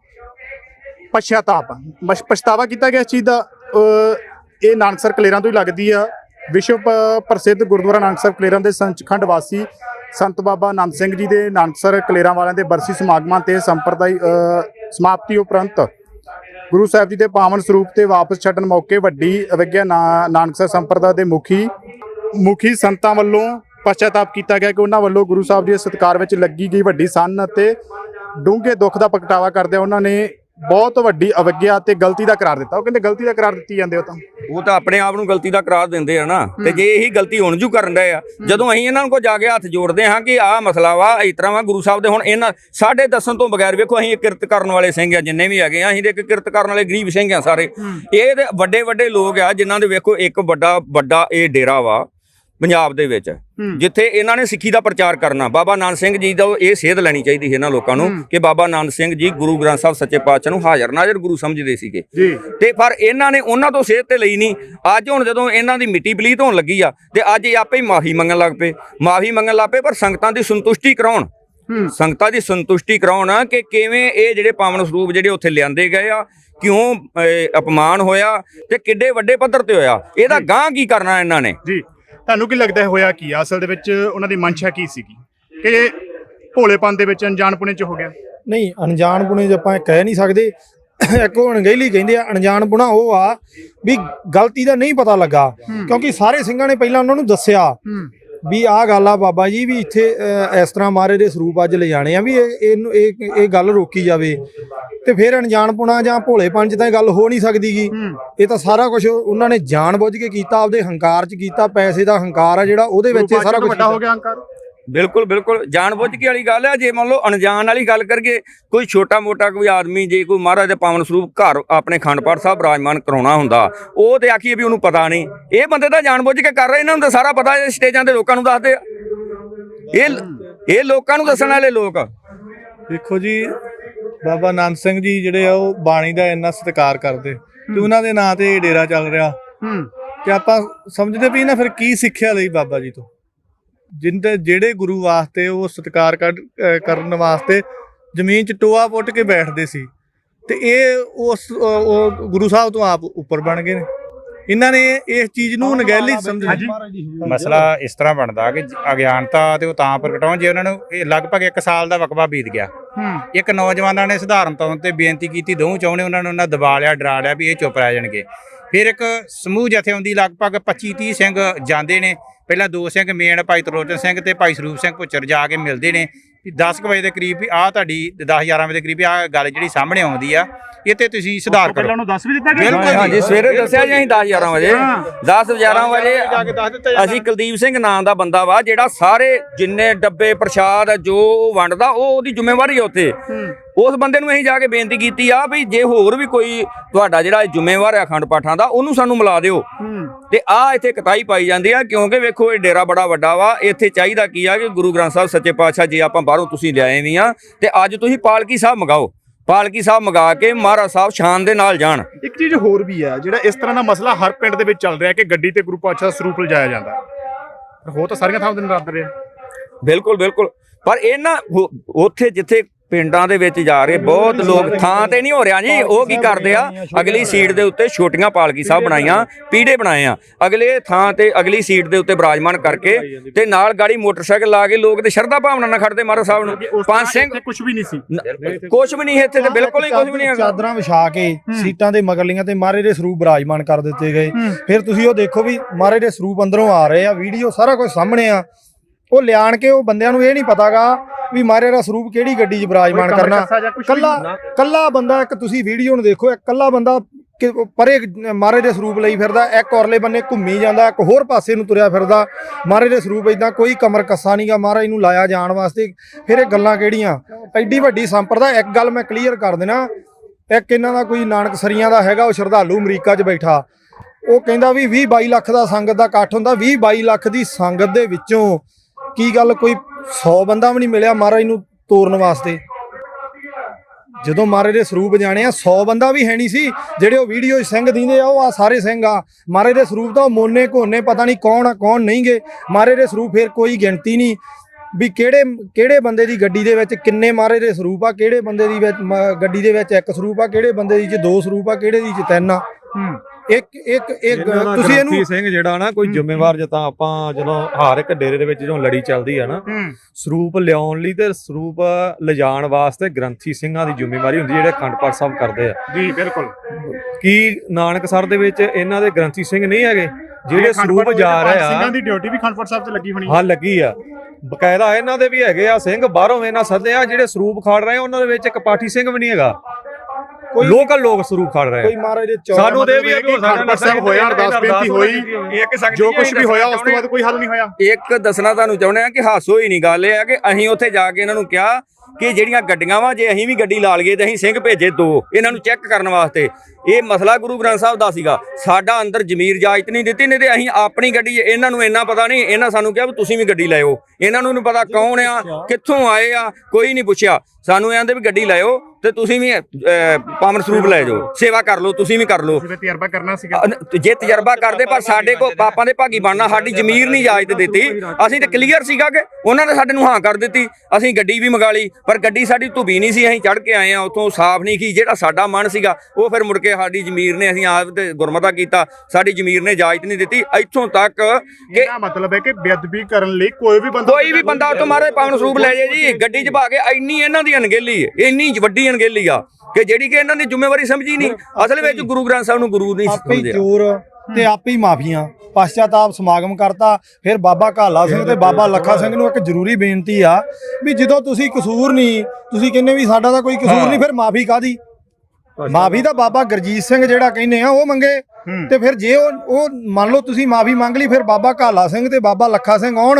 ਪਛਤਾਵਾ ਪਛ- ਪਛਤਾਵਾ ਕੀਤਾ ਗਿਆ ਇਸ ਚੀਜ਼ ਦਾ। ਇਹ ਨਾਨਕਸਰ ਕਲੇਰਾਂ ਤੋਂ ਹੀ ਲੱਗਦੀ ਆ। ਵਿਸ਼ਵ ਪ੍ਰਸਿੱਧ ਗੁਰਦੁਆਰਾ ਨਾਨਕਸਰ ਕਲੇਰਾਂ ਦੇ ਸੰਚਖੰਡ ਵਾਸੀ ਸੰਤ ਬਾਬਾ ਆਨੰਦ ਸਿੰਘ ਜੀ ਦੇ ਨਾਨਕਸਰ ਕਲੇਰਾਂ ਵਾਲਿਆਂ ਦੇ ਬਰਸੀ ਸਮਾਗਮਾਂ ਤੇ ਸੰਪਰਦਾਈ ਅਹ, ਸਮਾਪਤੀ ਉਪਰੰਤ ਗੁਰੂ ਸਾਹਿਬ ਜੀ ਦੇ ਪਾਵਨ ਸਰੂਪ ਤੇ ਵਾਪਸ ਛੱਡਣ ਮੌਕੇ ਵੱਡੀ ਅਵਿਗਿਆ ਨਾ- ਨਾਨਕਸਰ ਸੰਪਰਦਾ ਦੇ ਮੁਖੀ ਮੁਖੀ ਸੰਤਾਂ ਵੱਲੋਂ ਪਛਤਾਪ ਕੀਤਾ ਗਿਆ ਕਿ ਉਹਨਾਂ ਵੱਲੋਂ ਗੁਰੂ ਸਾਹਿਬ ਜੀ ਦੇ ਸਤਕਾਰ ਵਿੱਚ ਲੱਗੀ ਗਈ ਵੱਡੀ ਸੰਨ ਅਤੇ ਡੂੰਘੇ ਦੁੱਖ ਦਾ ਪ੍ਰਗਟਾਵਾ ਕਰਦੇ ਉਹਨਾਂ ਨੇ ਬਹੁਤ ਵੱਡੀ ਅਵਿਗਿਆ ਤੇ ਗਲਤੀ ਦਾ ਕਰਾਰ ਦਿੱਤਾ। ਉਹ ਕਹਿੰਦੇ ਗਲਤੀ ਦਾ ਕਰਾਰ ਦਿੱਤੀ ਜਾਂਦੇ ਉਹ ਤਾਂ। ਉਹ ਤਾਂ ਆਪਣੇ ਆਪ ਨੂੰ ਗਲਤੀ ਦਾ ਕਰਾਰ ਦਿੰਦੇ ਆ ਨਾ। ਤੇ ਜੇ ਇਹੀ ਗਲਤੀ ਹੁਣ ਜੂ ਕਰਨ ਰਹੇ ਆ ਜਦੋਂ ਅਸੀਂ ਇਹਨਾਂ ਨੂੰ ਕੋ ਜਾ ਕੇ ਹੱਥ ਜੋੜਦੇ ਹਾਂ ਕਿ ਆਹ ਮਸਲਾ ਵਾ ਇਸ ਤਰ੍ਹਾਂ ਵਾ ਗੁਰੂ ਸਾਹਿਬ ਦੇ ਹੁਣ ਇਹਨਾਂ ਸਾਡੇ ਦੱਸਣ ਤੋਂ ਬਗੈਰ ਵੇਖੋ ਅਸੀਂ ਕਿਰਤ ਕਰਨ ਵਾਲੇ ਸਿੰਘ ਆ ਜਿੰਨੇ ਵੀ ਹੈਗੇ ਆ ਅਸੀਂ ਤੇ ਇੱਕ ਕਿਰਤ ਕਰਨ ਵਾਲੇ ਗਰੀਬ ਸਿੰਘ ਆ ਸਾਰੇ। ਇਹ ਵੱਡੇ ਵੱਡੇ ਲੋਕ ਆ ਜਿਨ੍ਹਾਂ ਦੇ ਵੇਖੋ ਇੱਕ ਵੱਡਾ ਵੱਡਾ ਇਹ ਡੇਰਾ ਵਾ। ਪੰਜਾਬ ਦੇ ਵਿੱਚ। ਜਿੱਥੇ ਇਹਨਾਂ ਨੇ ਸਿੱਖੀ ਦਾ ਪ੍ਰਚਾਰ ਕਰਨਾ। ਬਾਬਾ ਨਾਨਕ ਸਿੰਘ ਜੀ ਦਾ ਇਹ ਸੇਧ ਲੈਣੀ ਚਾਹੀਦੀ ਹੈ ਇਹਨਾਂ ਲੋਕਾਂ ਨੂੰ ਕਿ ਬਾਬਾ ਨਾਨਕ ਸਿੰਘ ਜੀ ਗੁਰੂ ਗ੍ਰੰਥ ਸਾਹਿਬ ਸੱਚੇ ਪਾਤਸ਼ਾਹ ਨੂੰ ਹਾਜ਼ਰ ਨਾਜ਼ਰ ਗੁਰੂ ਸਮਝਦੇ ਸੀਗੇ। ਤੇ ਪਰ ਇਹਨਾਂ ਨੇ ਉਹਨਾਂ ਤੋਂ ਸੇਧ ਤੇ ਲਈ ਨਹੀਂ। ਅੱਜ ਹੁਣ ਜਦੋਂ ਇਹਨਾਂ ਦੀ ਮਿੱਟੀ ਪਲੀਤ ਹੋਣ ਲੱਗੀ ਆ ਤੇ ਅੱਜ ਇਹ ਆਪੇ ਹੀ ਮਾਫੀ ਮੰਗਣ ਲੱਗ ਪਏ। ਮਾਫੀ ਮੰਗਣ ਲੱਗ ਪਏ ਪਰ ਸੰਗਤਾਂ ਦੀ ਸੰਤੁਸ਼ਟੀ ਕਰਾਉਣ। ਸੰਗਤਾਂ ਦੀ ਸੰਤੁਸ਼ਟੀ ਕਰਾਉਣ ਕਿ ਕਿਵੇਂ ਇਹ ਜਿਹੜੇ ਪਾਵਨ ਸਰੂਪ ਜਿਹੜੇ ਉੱਥੇ ਲਿਆਂਦੇ ਗਏ ਆ ਕਿਉਂ ਅਪਮਾਨ ਹੋਇਆ ਤੇ ਕਿੱਡੇ ਵੱਡੇ ਪੱਧਰ ਤੇ ਹੋਇਆ। ਇਹਦਾ ਗਾਂ ਕੀ ਕਰਨਾ ਇਹਨਾਂ ਨੇ? ਜੀ। ਤੁਹਾਨੂੰ ਕੀ ਲੱਗਦਾ ਹੈ ਹੋਇਆ ਕੀ? ਆ? ਅਸਲ ਦੇ ਵਿੱਚ ਉਹਨਾਂ ਦੀ ਮਨਸ਼ਾ ਕੀ ਸੀਗੀ? ਕਿ ਭੋਲੇਪਨ ਦੇ ਵਿੱਚ ਅਣਜਾਣਪੁਣੇ ਚ ਹੋ ਗਿਆ? ਨਹੀਂ ਅਣਜਾਣ ਪੁਣੇ ਜੇ ਆਪਾਂ ਕਹਿ ਨਹੀਂ ਸਕਦੇ। ਇੱਕ ਉਹ ਅਣਗਹਿਲੀ ਕਹਿੰਦੇ ਆ ਅਣਜਾਣ ਬੁਣਾ ਉਹ ਆ ਵੀ ਗਲਤੀ ਦਾ ਨਹੀਂ ਪਤਾ ਲੱਗਾ। ਕਿਉਂਕਿ ਸਾਰੇ ਸਿੰਘਾਂ ਨੇ ਪਹਿਲਾਂ ਉਹਨਾਂ ਨੂੰ ਦੱਸਿਆ ਵੀ ਆਹ ਗੱਲ ਆ ਬਾਬਾ ਜੀ ਵੀ ਇੱਥੇ ਇਸ ਤਰ੍ਹਾਂ ਮਾਰੇ ਦੇ ਸਰੂਪ ਅੱਜ ਲੈ ਜਾਣੇ ਆ ਵੀ ਇਹ ਇਹਨੂੰ ਇਹ ਇਹ ਗੱਲ ਰੋਕੀ ਜਾਵੇ। ਤੇ ਫਿਰ ਅਣਜਾਣਪੁਣਾ ਜਾਂ ਭੋਲੇਪਨ ਚ ਤਾਂ ਇਹ ਗੱਲ ਹੋ ਨਹੀਂ ਸਕਦੀਗੀ ਇਹ ਤਾਂ ਸਾਰਾ ਕੁਝ ਉਹਨਾਂ ਨੇ ਜਾਣ ਬੁੱਝ ਕੇ ਕੀਤਾ ਆਪਦੇ ਹੰਕਾਰ ਚ ਕੀਤਾ ਪੈਸੇ ਦਾ ਹੰਕਾਰ ਆ ਜਿਹੜਾ ਉਹਦੇ ਵਿੱਚ ਸਾਰਾ ਕੁਝ ਵੱਡਾ ਹੋ ਗਿਆ ਅੰਕਾਰ ਬਿਲਕੁਲ ਬਿਲਕੁਲ। ਜਾਣਬੁੱਝ ਕੇ ਵਾਲੀ ਗੱਲ ਹੈ ਜੇ ਮੰਨ ਲਓ ਅਣਜਾਣ ਵਾਲੀ ਗੱਲ ਕਰੀਏ ਕੋਈ ਛੋਟਾ ਮੋਟਾ ਕੋਈ ਆਦਮੀ ਜੇ ਕੋਈ ਮਹਾਰਾਜ ਦੇ ਪਾਵਨ ਸਰੂਪ ਘਰ ਆਪਣੇ ਖੰਡ ਪਾਠ ਸਾਹਿਬ ਬਿਰਾਜਮਾਨ ਕਰਾਉਣਾ ਹੁੰਦਾ ਉਹ ਤੇ ਆਖੀਏ ਵੀ ਉਹਨੂੰ ਪਤਾ ਨਹੀਂ। ਇਹ ਬੰਦੇ ਤਾਂ ਜਾਣਬੁੱਝ ਕੇ ਕਰ ਰਹੇ ਇਹਨਾਂ ਨੂੰ ਤਾਂ ਸਾਰਾ ਪਤਾ ਹੈ ਸਟੇਜਾਂ ਤੇ ਲੋਕਾਂ ਨੂੰ ਦੱਸਦੇ ਆ। ਇਹ ਇਹ ਲੋਕਾਂ ਨੂੰ ਦੱਸਣ ਵਾਲੇ ਲੋਕ ਆ। ਦੇਖੋ ਜੀ ਬਾਬਾ ਆਨੰਦ ਸਿੰਘ ਜੀ ਜਿਹੜੇ ਆ ਉਹ ਬਾਣੀ ਦਾ ਇੰਨਾ ਸਤਿਕਾਰ ਕਰਦੇ। ਤੇ ਉਹਨਾਂ ਦੇ ਨਾਂ ਤੇ ਇਹ ਡੇਰਾ ਚੱਲ ਰਿਹਾ। ਹੂੰ। ਤੇ ਆਪਾਂ ਸਮਝਦੇ ਵੀ ਨਾ ਫਿਰ ਕੀ ਸਿੱਖਿਆ ਲਈ ਬਾਬਾ ਜੀ ਤੋਂ? ਜਿੰਦੇ ਜਿਹੜੇ ਗੁਰੂ ਵਾਸਤੇ ਉਹ ਸਤਿਕਾਰ ਕਰਨ ਵਾਸਤੇ ਜ਼ਮੀਨ 'ਚ ਟੋਆ ਪੁੱਟ ਕੇ ਬੈਠਦੇ ਸੀ। ਤੇ ਇਹ ਉਸ ਉਹ ਗੁਰੂ ਸਾਹਿਬ ਤੋਂ ਆਪ ਉੱਪਰ ਬਣ ਗਏ ਨੇ। ਇਹਨਾਂ ਨੇ ਇਸ ਚੀਜ਼ ਨੂੰ ਨਗੈਲੀ ਸਮਝੀ ਮਸਲਾ ਇਸ ਤਰ੍ਹਾਂ ਬਣਦਾ ਕਿ ਅਗਿਆਨਤਾ ਤੇ ਉਹ ਤਾਂ ਪ੍ਰਗਟਾਉਣ ਜੇ ਉਹਨਾਂ ਨੂੰ ਇਹ ਲਗਭਗ 1 ਸਾਲ ਦਾ ਵਕਵਾ ਬੀਤ ਗਿਆ। ਇੱਕ ਨੌਜਵਾਨਾਂ ਨੇ ਸਧਾਰਨ ਤੌਰ ਤੇ ਬੇਨਤੀ ਕੀਤੀ ਦੋਵੇਂ ਚਾਹੁੰਦੇ ਉਹਨਾਂ ਨੂੰ ਉਹਨਾਂ ਦਬਾ ਲਿਆ ਡਰਾ ਲਿਆ ਵੀ ਇਹ ਚੁੱਪ ਰਹਿ ਜਾਣਗੇ। ਫਿਰ ਇੱਕ ਸਮੂਹ ਜਥੇਬੰਦੀ ਲਗਭਗ 25 30 ਸਿੰਘ ਜਾਂਦੇ ਨੇ। ਪਹਿਲਾਂ ਦੋ ਸਿੰਘ ਮੇਨ ਭਾਈ ਤਰਲੋਚਨ ਸਿੰਘ ਤੇ ਭਾਈ ਸਰੂਪ ਸਿੰਘ ਪੁੱਚਰ ਜਾ ਕੇ ਮਿਲਦੇ ਨੇ। ਵੀ 10 ਕੁ ਵਜੇ ਦੇ ਕਰੀਬ ਵੀ ਆਹ ਤੁਹਾਡੀ 10 11 ਵਜੇ ਦੇ ਕਰੀਬ ਆਹ ਗੱਲ ਜਿਹੜੀ ਸਾਹਮਣੇ ਆਉਂਦੀ ਆ ਇਹ ਤੇ ਤੁਸੀਂ ਸੁਧਾਰ ਕਰੋ। ਪਹਿਲਾਂ ਨੂੰ ਦੱਸ ਵੀ ਦਿੱਤਾ ਗਿਆ? ਬਿਲਕੁਲ ਜੀ। ਹਾਂਜੀ ਸਵੇਰੇ ਦੱਸਿਆ ਜੀ ਅਸੀਂ 10 11 ਵਜੇ। 10 11 ਵਜੇ ਜਾ ਕੇ ਦੱਸ ਦਿੱਤਾ ਅਸੀਂ ਕੁਲਦੀਪ ਸਿੰਘ ਨਾਂ ਦਾ ਬੰਦਾ ਵਾ ਜਿਹੜਾ ਸਾਰੇ ਜਿੰਨੇ ਡੱਬੇ ਪ੍ਰਸ਼ਾਦ ਜੋ ਉਹ ਵੰਡਦਾ ਉਹ ਉਹਦੀ ਜ਼ਿੰਮੇਵਾਰੀ ਆ ਉੱਥੇ। ਉਸ ਬੰਦੇ ਨੂੰ ਅਸੀਂ ਜਾ ਕੇ ਬੇਨਤੀ ਕੀਤੀ ਆ ਵੀ ਜੇ ਹੋਰ ਵੀ ਕੋਈ ਤੁਹਾਡਾ ਜਿਹੜਾ ਇਹ ਜ਼ਿੰਮੇਵਾਰ ਹੈ ਅਖੰਡ ਪਾਠਾਂ ਦਾ ਉਹਨੂੰ ਸਾਨੂੰ ਮਿਲਾ ਦਿਓ। ਤੇ ਆ ਇੱਥੇ ਕਤਾਈ ਪਾਈ ਜਾਂਦੀ ਆ ਕਿਉਂਕਿ ਵੇਖੋ ਇਹ ਡੇਰਾ ਬੜਾ ਵੱਡਾ ਵਾ ਇੱਥੇ ਚਾਹੀਦਾ ਕੀ ਆ ਕਿ ਗੁਰੂ ਗ੍ਰੰਥ ਸਾਹਿਬ ਸੱਚੇ ਪਾਤਸ਼ਾਹ ਜੇ ਆਪਾਂ ਬਾਹਰੋਂ ਤੁਸੀਂ ਲਿਆਏ ਵੀ ਆ ਤੇ ਅੱਜ ਤੁਸੀਂ ਪਾਲਕੀ ਸਾਹਿਬ ਮੰਗਾਓ। ਪਾਲਕੀ ਸਾਹਿਬ ਮੰਗਾ ਕੇ ਮਹਾਰਾਜ ਸਾਹਿਬ ਸ਼ਾਨ ਦੇ ਨਾਲ ਜਾਣ। ਇੱਕ ਚੀਜ਼ ਹੋਰ ਵੀ ਹੈ ਜਿਹੜਾ ਇਸ ਤਰ੍ਹਾਂ ਦਾ ਮਸਲਾ ਹਰ ਪਿੰਡ ਦੇ ਵਿੱਚ ਚੱਲ ਰਿਹਾ ਕਿ ਗੱਡੀ ਤੇ ਗੁਰੂ ਪਾਤਸ਼ਾਹ ਦਾ ਸਰੂਪ ਲਿਜਾਇਆ ਜਾਂਦਾ। ਪਰ ਹੋ ਤਾਂ ਸਾਰੀਆਂ ਥਾਵਾਂ ਤੇ ਨਰਾਦਰ ਰਿਹਾ। ਬਿਲਕੁਲ ਬਿਲਕੁਲ। ਪਰ ਇਹਨਾਂ ਹੋ- ਉੱਥੇ ਜਿੱਥੇ ਪਿੰਡਾਂ ਦੇ ਵਿੱਚ ਜਾ ਰਹੇ ਬਹੁਤ ਲੋਕ। ਥਾਂ ਤੇ ਨਹੀਂ ਹੋ ਰਿਹਾ ਜੀ ਉਹ ਕੀ ਕਰਦੇ ਆ? ਅਗਲੀ ਸੀਟ ਦੇ ਉੱਤੇ ਛੋਟੀਆਂ ਪਾਲਕੀ ਸਾਹਿਬ ਬਣਾਈਆਂ ਪੀੜੇ ਬਣਾਏ ਆ। ਅਗਲੇ ਥਾਂ ਤੇ ਅਗਲੀ ਸੀਟ ਦੇ ਉੱਤੇ ਬਿਰਾਜਮਾਨ ਕਰਕੇ ਤੇ ਨਾਲ ਗਾੜੀ ਮੋਟਰਸਾਈਕਲ ਲਾ ਕੇ ਲੋਕ ਤੇ ਸ਼ਰਧਾ ਭਾਵਨਾ ਨਾਲ ਖੜਦੇ ਮਹਾਰਾਜ ਸਾਹਿਬ ਨੂੰ। ਪੰਜ ਸਿੰਘ ਕੁਝ ਵੀ ਨਹੀਂ ਸੀ। ਕੁਝ ਵੀ ਨਹੀਂ ਇੱਥੇ ਤੇ ਬਿਲਕੁਲ ਹੀ ਕੁਝ ਵੀ ਨਹੀਂ ਚਾਦਰਾਂ ਵਿਛਾ ਕੇ ਸੀਟਾਂ ਦੇ ਮਗਰਲੀਆਂ ਤੇ ਮਹਾਰਾਜ ਦੇ ਸਰੂਪ ਬਿਰਾਜਮਾਨ ਕਰ ਦਿੱਤੇ ਗਏ। ਫਿਰ ਤੁਸੀਂ ਉਹ ਦੇਖੋ ਵੀ ਮਹਾਰਾਜ ਦੇ ਸਰੂਪ ਅੰਦਰੋਂ ਆ ਰਹੇ ਆ ਵੀਡੀਓ ਸਾਰਾ ਕੁਝ ਸਾਹਮਣੇ ਆ। ਉਹ ਲਿਆਣ ਕੇ ਉਹ ਬੰਦਿਆਂ ਨੂੰ ਇਹ ਨਹੀਂ ਪਤਾਗਾ ਵੀ ਮਹਾਰਾਜ ਦਾ ਸਰੂਪ ਕਿਹੜੀ ਗੱਡੀ 'ਚ ਬਿਰਾਜਮਾਨ ਕਰਨਾ। ਕੱਲਾ ਕੱਲਾ ਬੰਦਾ ਇੱਕ ਤੁਸੀਂ ਵੀਡੀਓ ਨੂੰ ਦੇਖੋ ਇੱਕ ਕੱਲਾ ਬੰਦਾ ਪਰੇ ਮਹਾਰਾਜ ਦੇ ਸਰੂਪ ਲਈ ਫਿਰਦਾ ਇੱਕ ਔਰਲੇ ਬੰਨੇ ਘੁੰਮੀ ਜਾਂਦਾ ਇੱਕ ਹੋਰ ਪਾਸੇ ਨੂੰ ਤੁਰਿਆ ਫਿਰਦਾ। ਮਹਾਰਾਜ ਦੇ ਸਰੂਪ ਇਦਾਂ ਕੋਈ ਕਮਰ ਕੱਸਾ ਨਹੀਂਗਾ ਮਹਾਰਾਜ ਨੂੰ ਲਾਇਆ ਜਾਣ ਵਾਸਤੇ। ਫਿਰ ਇਹ ਗੱਲਾਂ ਕਿਹੜੀਆਂ? ਐਡੀ ਵੱਡੀ ਸੰਪਰਦਾ ਇੱਕ ਗੱਲ ਮੈਂ ਕਲੀਅਰ ਕਰ ਦੇਣਾ ਇੱਕ ਇਹਨਾਂ ਦਾ ਕੋਈ ਨਾਨਕ ਸਰੀਆਂ ਦਾ ਹੈਗਾ ਉਹ ਸ਼ਰਧਾਲੂ ਅਮਰੀਕਾ 'ਚ ਬੈਠਾ। ਉਹ ਕਹਿੰਦਾ ਵੀ 20 22 ਲੱਖ ਦਾ ਸੰਗਤ ਦਾ ਇਕੱਠ ਹੁੰਦਾ 20 22 ਲੱਖ ਦੀ ਸੰਗਤ ਦੇ ਵਿੱਚੋਂ ਕੀ ਗੱਲ ਕੋਈ 100 ਬੰਦਾ ਵੀ ਨਹੀਂ ਮਿਲਿਆ ਮਹਾਰਾਜ ਨੂੰ ਤੋਰਨ ਵਾਸਤੇ? ਜਦੋਂ ਮਹਾਰਾਜ ਦੇ ਸਰੂਪ ਜਾਣੇ ਆ 100 ਬੰਦਾ ਵੀ ਹੈ ਨਹੀਂ ਸੀ, ਜਿਹੜੇ ਉਹ ਵੀਡੀਓ ਸਿੰਘ ਦਿੰਦੇ ਆ, ਉਹ ਆ ਸਾਰੇ ਸਿੰਘ ਆ। ਮਹਾਰਾਜ ਦੇ ਸਰੂਪ ਤਾਂ ਉਹ ਮੋਨੇ ਕੋਨੇ ਪਤਾ ਨਹੀਂ ਕੌਣ ਆ, ਕੌਣ ਨਹੀਂ ਨਹੀਂਗੇ ਮਹਾਰਾਜ ਦੇ ਸਰੂਪ ਫਿਰ ਕੋਈ ਗਿਣਤੀ ਨਹੀਂ। ਵੀ ਕਿਹੜੇ ਕਿਹੜੇ ਬੰਦੇ ਦੀ ਗੱਡੀ ਦੇ ਵਿੱਚ ਕਿੰਨੇ ਮਹਾਰਾਜ ਦੇ ਸਰੂਪ ਆ, ਕਿਹੜੇ ਬੰਦੇ ਦੀ ਵਿੱਚ, ਮ- ਗੱਡੀ ਦੇ ਵਿੱਚ ਇੱਕ ਸਰੂਪ ਆ, ਕਿਹੜੇ ਬੰਦੇ ਦੀ ਚ ਦੋ ਸਰੂਪ ਆ, ਕਿਹੜੇ ਦੀ ਚ ਤਿੰਨ ਆ? ਇੱਕ ਇੱਕ ਇੱਕ ਤੁਸੀਂ ਇਹਨੂੰ ਸਿੰਘ ਜਿਹੜਾ ਨਾ ਕੋਈ ਜ਼ਿੰਮੇਵਾਰ ਜਤਾਂ ਆਪਾਂ ਜਦੋਂ ਹਰ ਇੱਕ ਡੇਰੇ ਦੇ ਵਿੱਚ ਜਦੋਂ ਲੜੀ ਚੱਲਦੀ ਆ ਨਾ ਸਰੂਪ ਲਿਆਉਣ ਲਈ ਤੇ ਸਰੂਪ ਲਿਜਾਣ ਵਾਸਤੇ ਗ੍ਰੰਥੀ ਸਿੰਘਾਂ ਦੀ ਜ਼ਿੰਮੇਵਾਰੀ ਹੁੰਦੀ ਜਿਹੜੇ ਅਖੰਡ ਪਾਠ ਸਾਹਿਬ ਕਰਦੇ ਆ। ਜੀ ਬਿਲਕੁਲ। ਕੀ ਨਾਨਕਸਰ ਦੇ ਵਿੱਚ ਇਹਨਾਂ ਦੇ ਗ੍ਰੰਥੀ ਸਿੰਘ ਨਹੀਂ ਹੈਗੇ? ਜਿਹੜੇ ਸਰੂਪ ਜਾ ਰਹੇ ਸਿੰਘਾਂ ਆ। ਦੀ ਡਿਊਟੀ ਵੀ ਖੰਡਪੁਰ ਸਾਹਿਬ ਤੇ ਲੱਗੀ ਹੋਣੀ ਹਾਂ ਲੱਗੀ ਆ। ਬਕਾਇਦਾ ਇਹਨਾਂ ਦੇ ਵੀ ਹੈਗੇ ਆ ਸਿੰਘ ਬਾਹਰੋਂ ਇਹਨਾਂ ਸੱਦੇ ਆ ਜਿਹੜੇ ਸਰੂਪ ਖਾੜ ਰਹੇ ਆ ਉਹਨਾਂ ਦੇ ਵਿੱਚ ਇੱਕ ਪਾਠੀ ਸਿੰਘ ਵੀ ਨਹੀਂ ਹੈਗਾ। ਲੋਕਲ ਲੋਕ ਸਰੂਪ ਖਾੜ ਰਹੇ ਕੋਈ ਮਹਾਰਾਜ ਦੇ ਚੌ ਸਾਨੂੰ ਦੇ ਵੀ ਕਿ ਖੰਡਪੁਰ ਸਾਹਿਬ ਹੋਇਆ ਅਰਦਾਸ ਬੇਨਤੀ ਹੋਈ। ਇੱਕ ਸੰਗਤ ਜੋ ਜੀ ਕੁਝ ਵੀ ਹੋਇਆ ਉਸ ਤੋਂ ਬਾਅਦ ਕੋਈ ਹੱਲ ਨਹੀਂ ਹੋਇਆ। ਇੱਕ ਦੱਸਣਾ ਤੁਹਾਨੂੰ ਚਾਹੁੰਦੇ ਆ ਕਿ ਹਾਸੋ ਹੀ ਨਹੀਂ ਗੱਲ। ਇਹ ਆ ਕਿ ਅਸੀਂ ਉੱਥੇ ਜਾ ਕੇ ਇਹਨਾਂ ਨੂੰ ਕਿਹਾ ਕਿ ਜਿਹੜੀਆਂ ਗੱਡੀਆਂ ਵਾ ਜੇ ਅਸੀਂ ਵੀ ਗੱਡੀ ਲਾ ਲਈਏ ਤੇ ਅਸੀਂ ਸਿੰਘ ਭੇਜੇ ਦੋ ਇਹਨਾਂ ਨੂੰ ਚੈੱਕ ਕਰਨ ਵਾਸਤੇ। ਇਹ ਮਸਲਾ ਗੁਰੂ ਗ੍ਰੰਥ ਸਾਹਿਬ ਦਾ ਸੀਗਾ। ਸਾਡਾ ਅੰਦਰ ਜ਼ਮੀਰ ਇਜਾਜ਼ਤ ਨਹੀਂ ਦਿੱਤੀ ਨਹੀਂ ਤੇ ਅਸੀਂ ਆਪਣੀ ਗੱਡੀ ਇਹਨਾਂ ਨੂੰ ਇੰਨਾ ਪਤਾ ਨਹੀਂ ਇਹਨਾਂ ਸਾਨੂੰ ਕਿਹਾ ਵੀ ਤੁਸੀਂ ਵੀ ਗੱਡੀ ਲਾਇਓ ਇਹਨਾਂ ਨੂੰ ਨਹੀਂ ਪਤਾ ਕੌਣ ਆ ਕਿੱਥੋਂ ਆਏ ਆ ਕੋਈ ਨਹੀਂ ਪੁੱਛਿਆ। ਸਾਨੂੰ ਇਹ ਆਂਦੇ ਵੀ ਗੱਡੀ ਲਾਇਓ ਤੇ ਤੁਸੀਂ ਵੀ ਪਾਵਨ ਸਰੂਪ ਲੈ ਜਾਓ। ਸੇਵਾ ਕਰ ਲਓ ਤੁਸੀਂ ਵੀ ਕਰ ਲਓ। ਤਜਰਬਾ ਕਰਨਾ ਸੀਗਾ। ਜੇ ਤਜਰਬਾ ਕਰਦੇ ਪਰ ਸਾਡੇ ਕੋ ਪਾਪਾਂ ਦੇ ਭਾਗੀ ਬਣਨਾ ਸਾਡੀ ਜ਼ਮੀਰ ਨਹੀਂ ਇਜਾਜ਼ਤ ਦਿੱਤੀ। ਅਸੀਂ ਤੇ ਕਲੀਅਰ ਸੀਗਾ ਕਿ ਉਹਨਾਂ ਨੇ ਸਾਡੇ ਨੂੰ ਹਾਂ ਕਰ ਦਿੱਤੀ। ਅਸੀਂ ਗੱਡੀ ਵੀ ਮੰਗਾ ਲਈ ਪਰ ਗੱਡੀ ਸਾਡੀ ਧੁਬੀ ਨਹੀਂ ਸੀ ਅਸੀਂ ਚੜ ਕੇ ਆਏ ਆ ਉੱਥੋਂ ਸਾਫ਼ ਨਹੀਂ ਕੀ ਜਿਹੜਾ ਸਾਡਾ ਮਨ ਸੀਗਾ ਉਹ ਫਿਰ ਮੁੜ ਕੇ ਸਾਡੀ ਜ਼ਮੀਰ ਨੇ ਅਸੀਂ ਆਪ ਤੇ ਗੁਰਮਤਾ ਕੀਤਾ ਸਾਡੀ ਜ਼ਮੀਰ ਨੇ ਇਜਾਜ਼ਤ ਨਹੀਂ ਦਿੱਤੀ ਇੱਥੋਂ ਤੱਕ ਕਿ ਇਹਦਾ ਮਤਲਬ ਹੈ ਕਿ ਬੇਅਦਬੀ ਕਰਨ ਲਈ ਕੋਈ ਵੀ ਬੰਦਾ ਕੋਈ ਵੀ ਬੰਦਾ ਉੱਥੋਂ ਮਾਰੇ ਪਾਵਨ ਸਰੂਪ ਲੈ ਜਾਏ ਜੀ ਗੱਡੀ 'ਚ ਪਾ ਕੇ ਇੰਨੀ ਇਹਨਾਂ ਦੀ ਅਣਗਹਿਲੀ ਹੈ ਇੰਨੀ ਵੱਡੀ ਅਣਗਹਿਲੀ ਆ ਕਿ ਜਿਹੜੀ ਕਿ ਇਹਨਾਂ ਦੀ ਜ਼ਿੰਮੇਵਾਰੀ ਸਮਝੀ ਨਹੀਂ। ਅਸਲ ਵਿੱਚ ਗੁਰੂ ਗ੍ਰੰਥ ਸਾਹਿਬ ਨੂੰ ਗੁਰੂ ਨਹੀਂ ਸਮਝਿਆ ਚੋਰ ਤੇ ਆਪੇ ਹੀ ਮਾਫੀਆਂ। ਪਛਤਾਤਾਪ ਸਮਾਗਮ ਕਰਤਾ ਫਿਰ ਬਾਬਾ ਕਾਲਾ ਸਿੰਘ ਤੇ ਬਾਬਾ ਲੱਖਾ ਸਿੰਘ ਨੂੰ ਇੱਕ ਜ਼ਰੂਰੀ ਬੇਨਤੀ ਆ ਵੀ ਜਦੋਂ ਤੁਸੀਂ ਕਸੂਰ ਨਹੀਂ ਤੁਸੀਂ ਕਹਿੰਦੇ ਵੀ ਸਾਡਾ ਤਾਂ ਕੋਈ ਕਸੂਰ ਨਹੀਂ ਫਿਰ ਮਾਫੀ ਕਾਦੀ ਮਾਫੀ ਤਾਂ ਬਾਬਾ ਗਰਜੀਤ ਸਿੰਘ ਜਿਹੜਾ ਕਹਿੰਦੇ ਆ ਉਹ ਮੰਗੇ। ਤੇ ਫਿਰ ਜੇ ਉਹ ਉਹ ਮੰਨ ਲਓ ਤੁਸੀਂ ਮਾਫੀ ਮੰਗ ਲਈ ਫਿਰ ਬਾਬਾ ਕਾਲਾ ਸਿੰਘ ਤੇ ਬਾਬਾ ਲੱਖਾ ਸਿੰਘ ਆਉਣ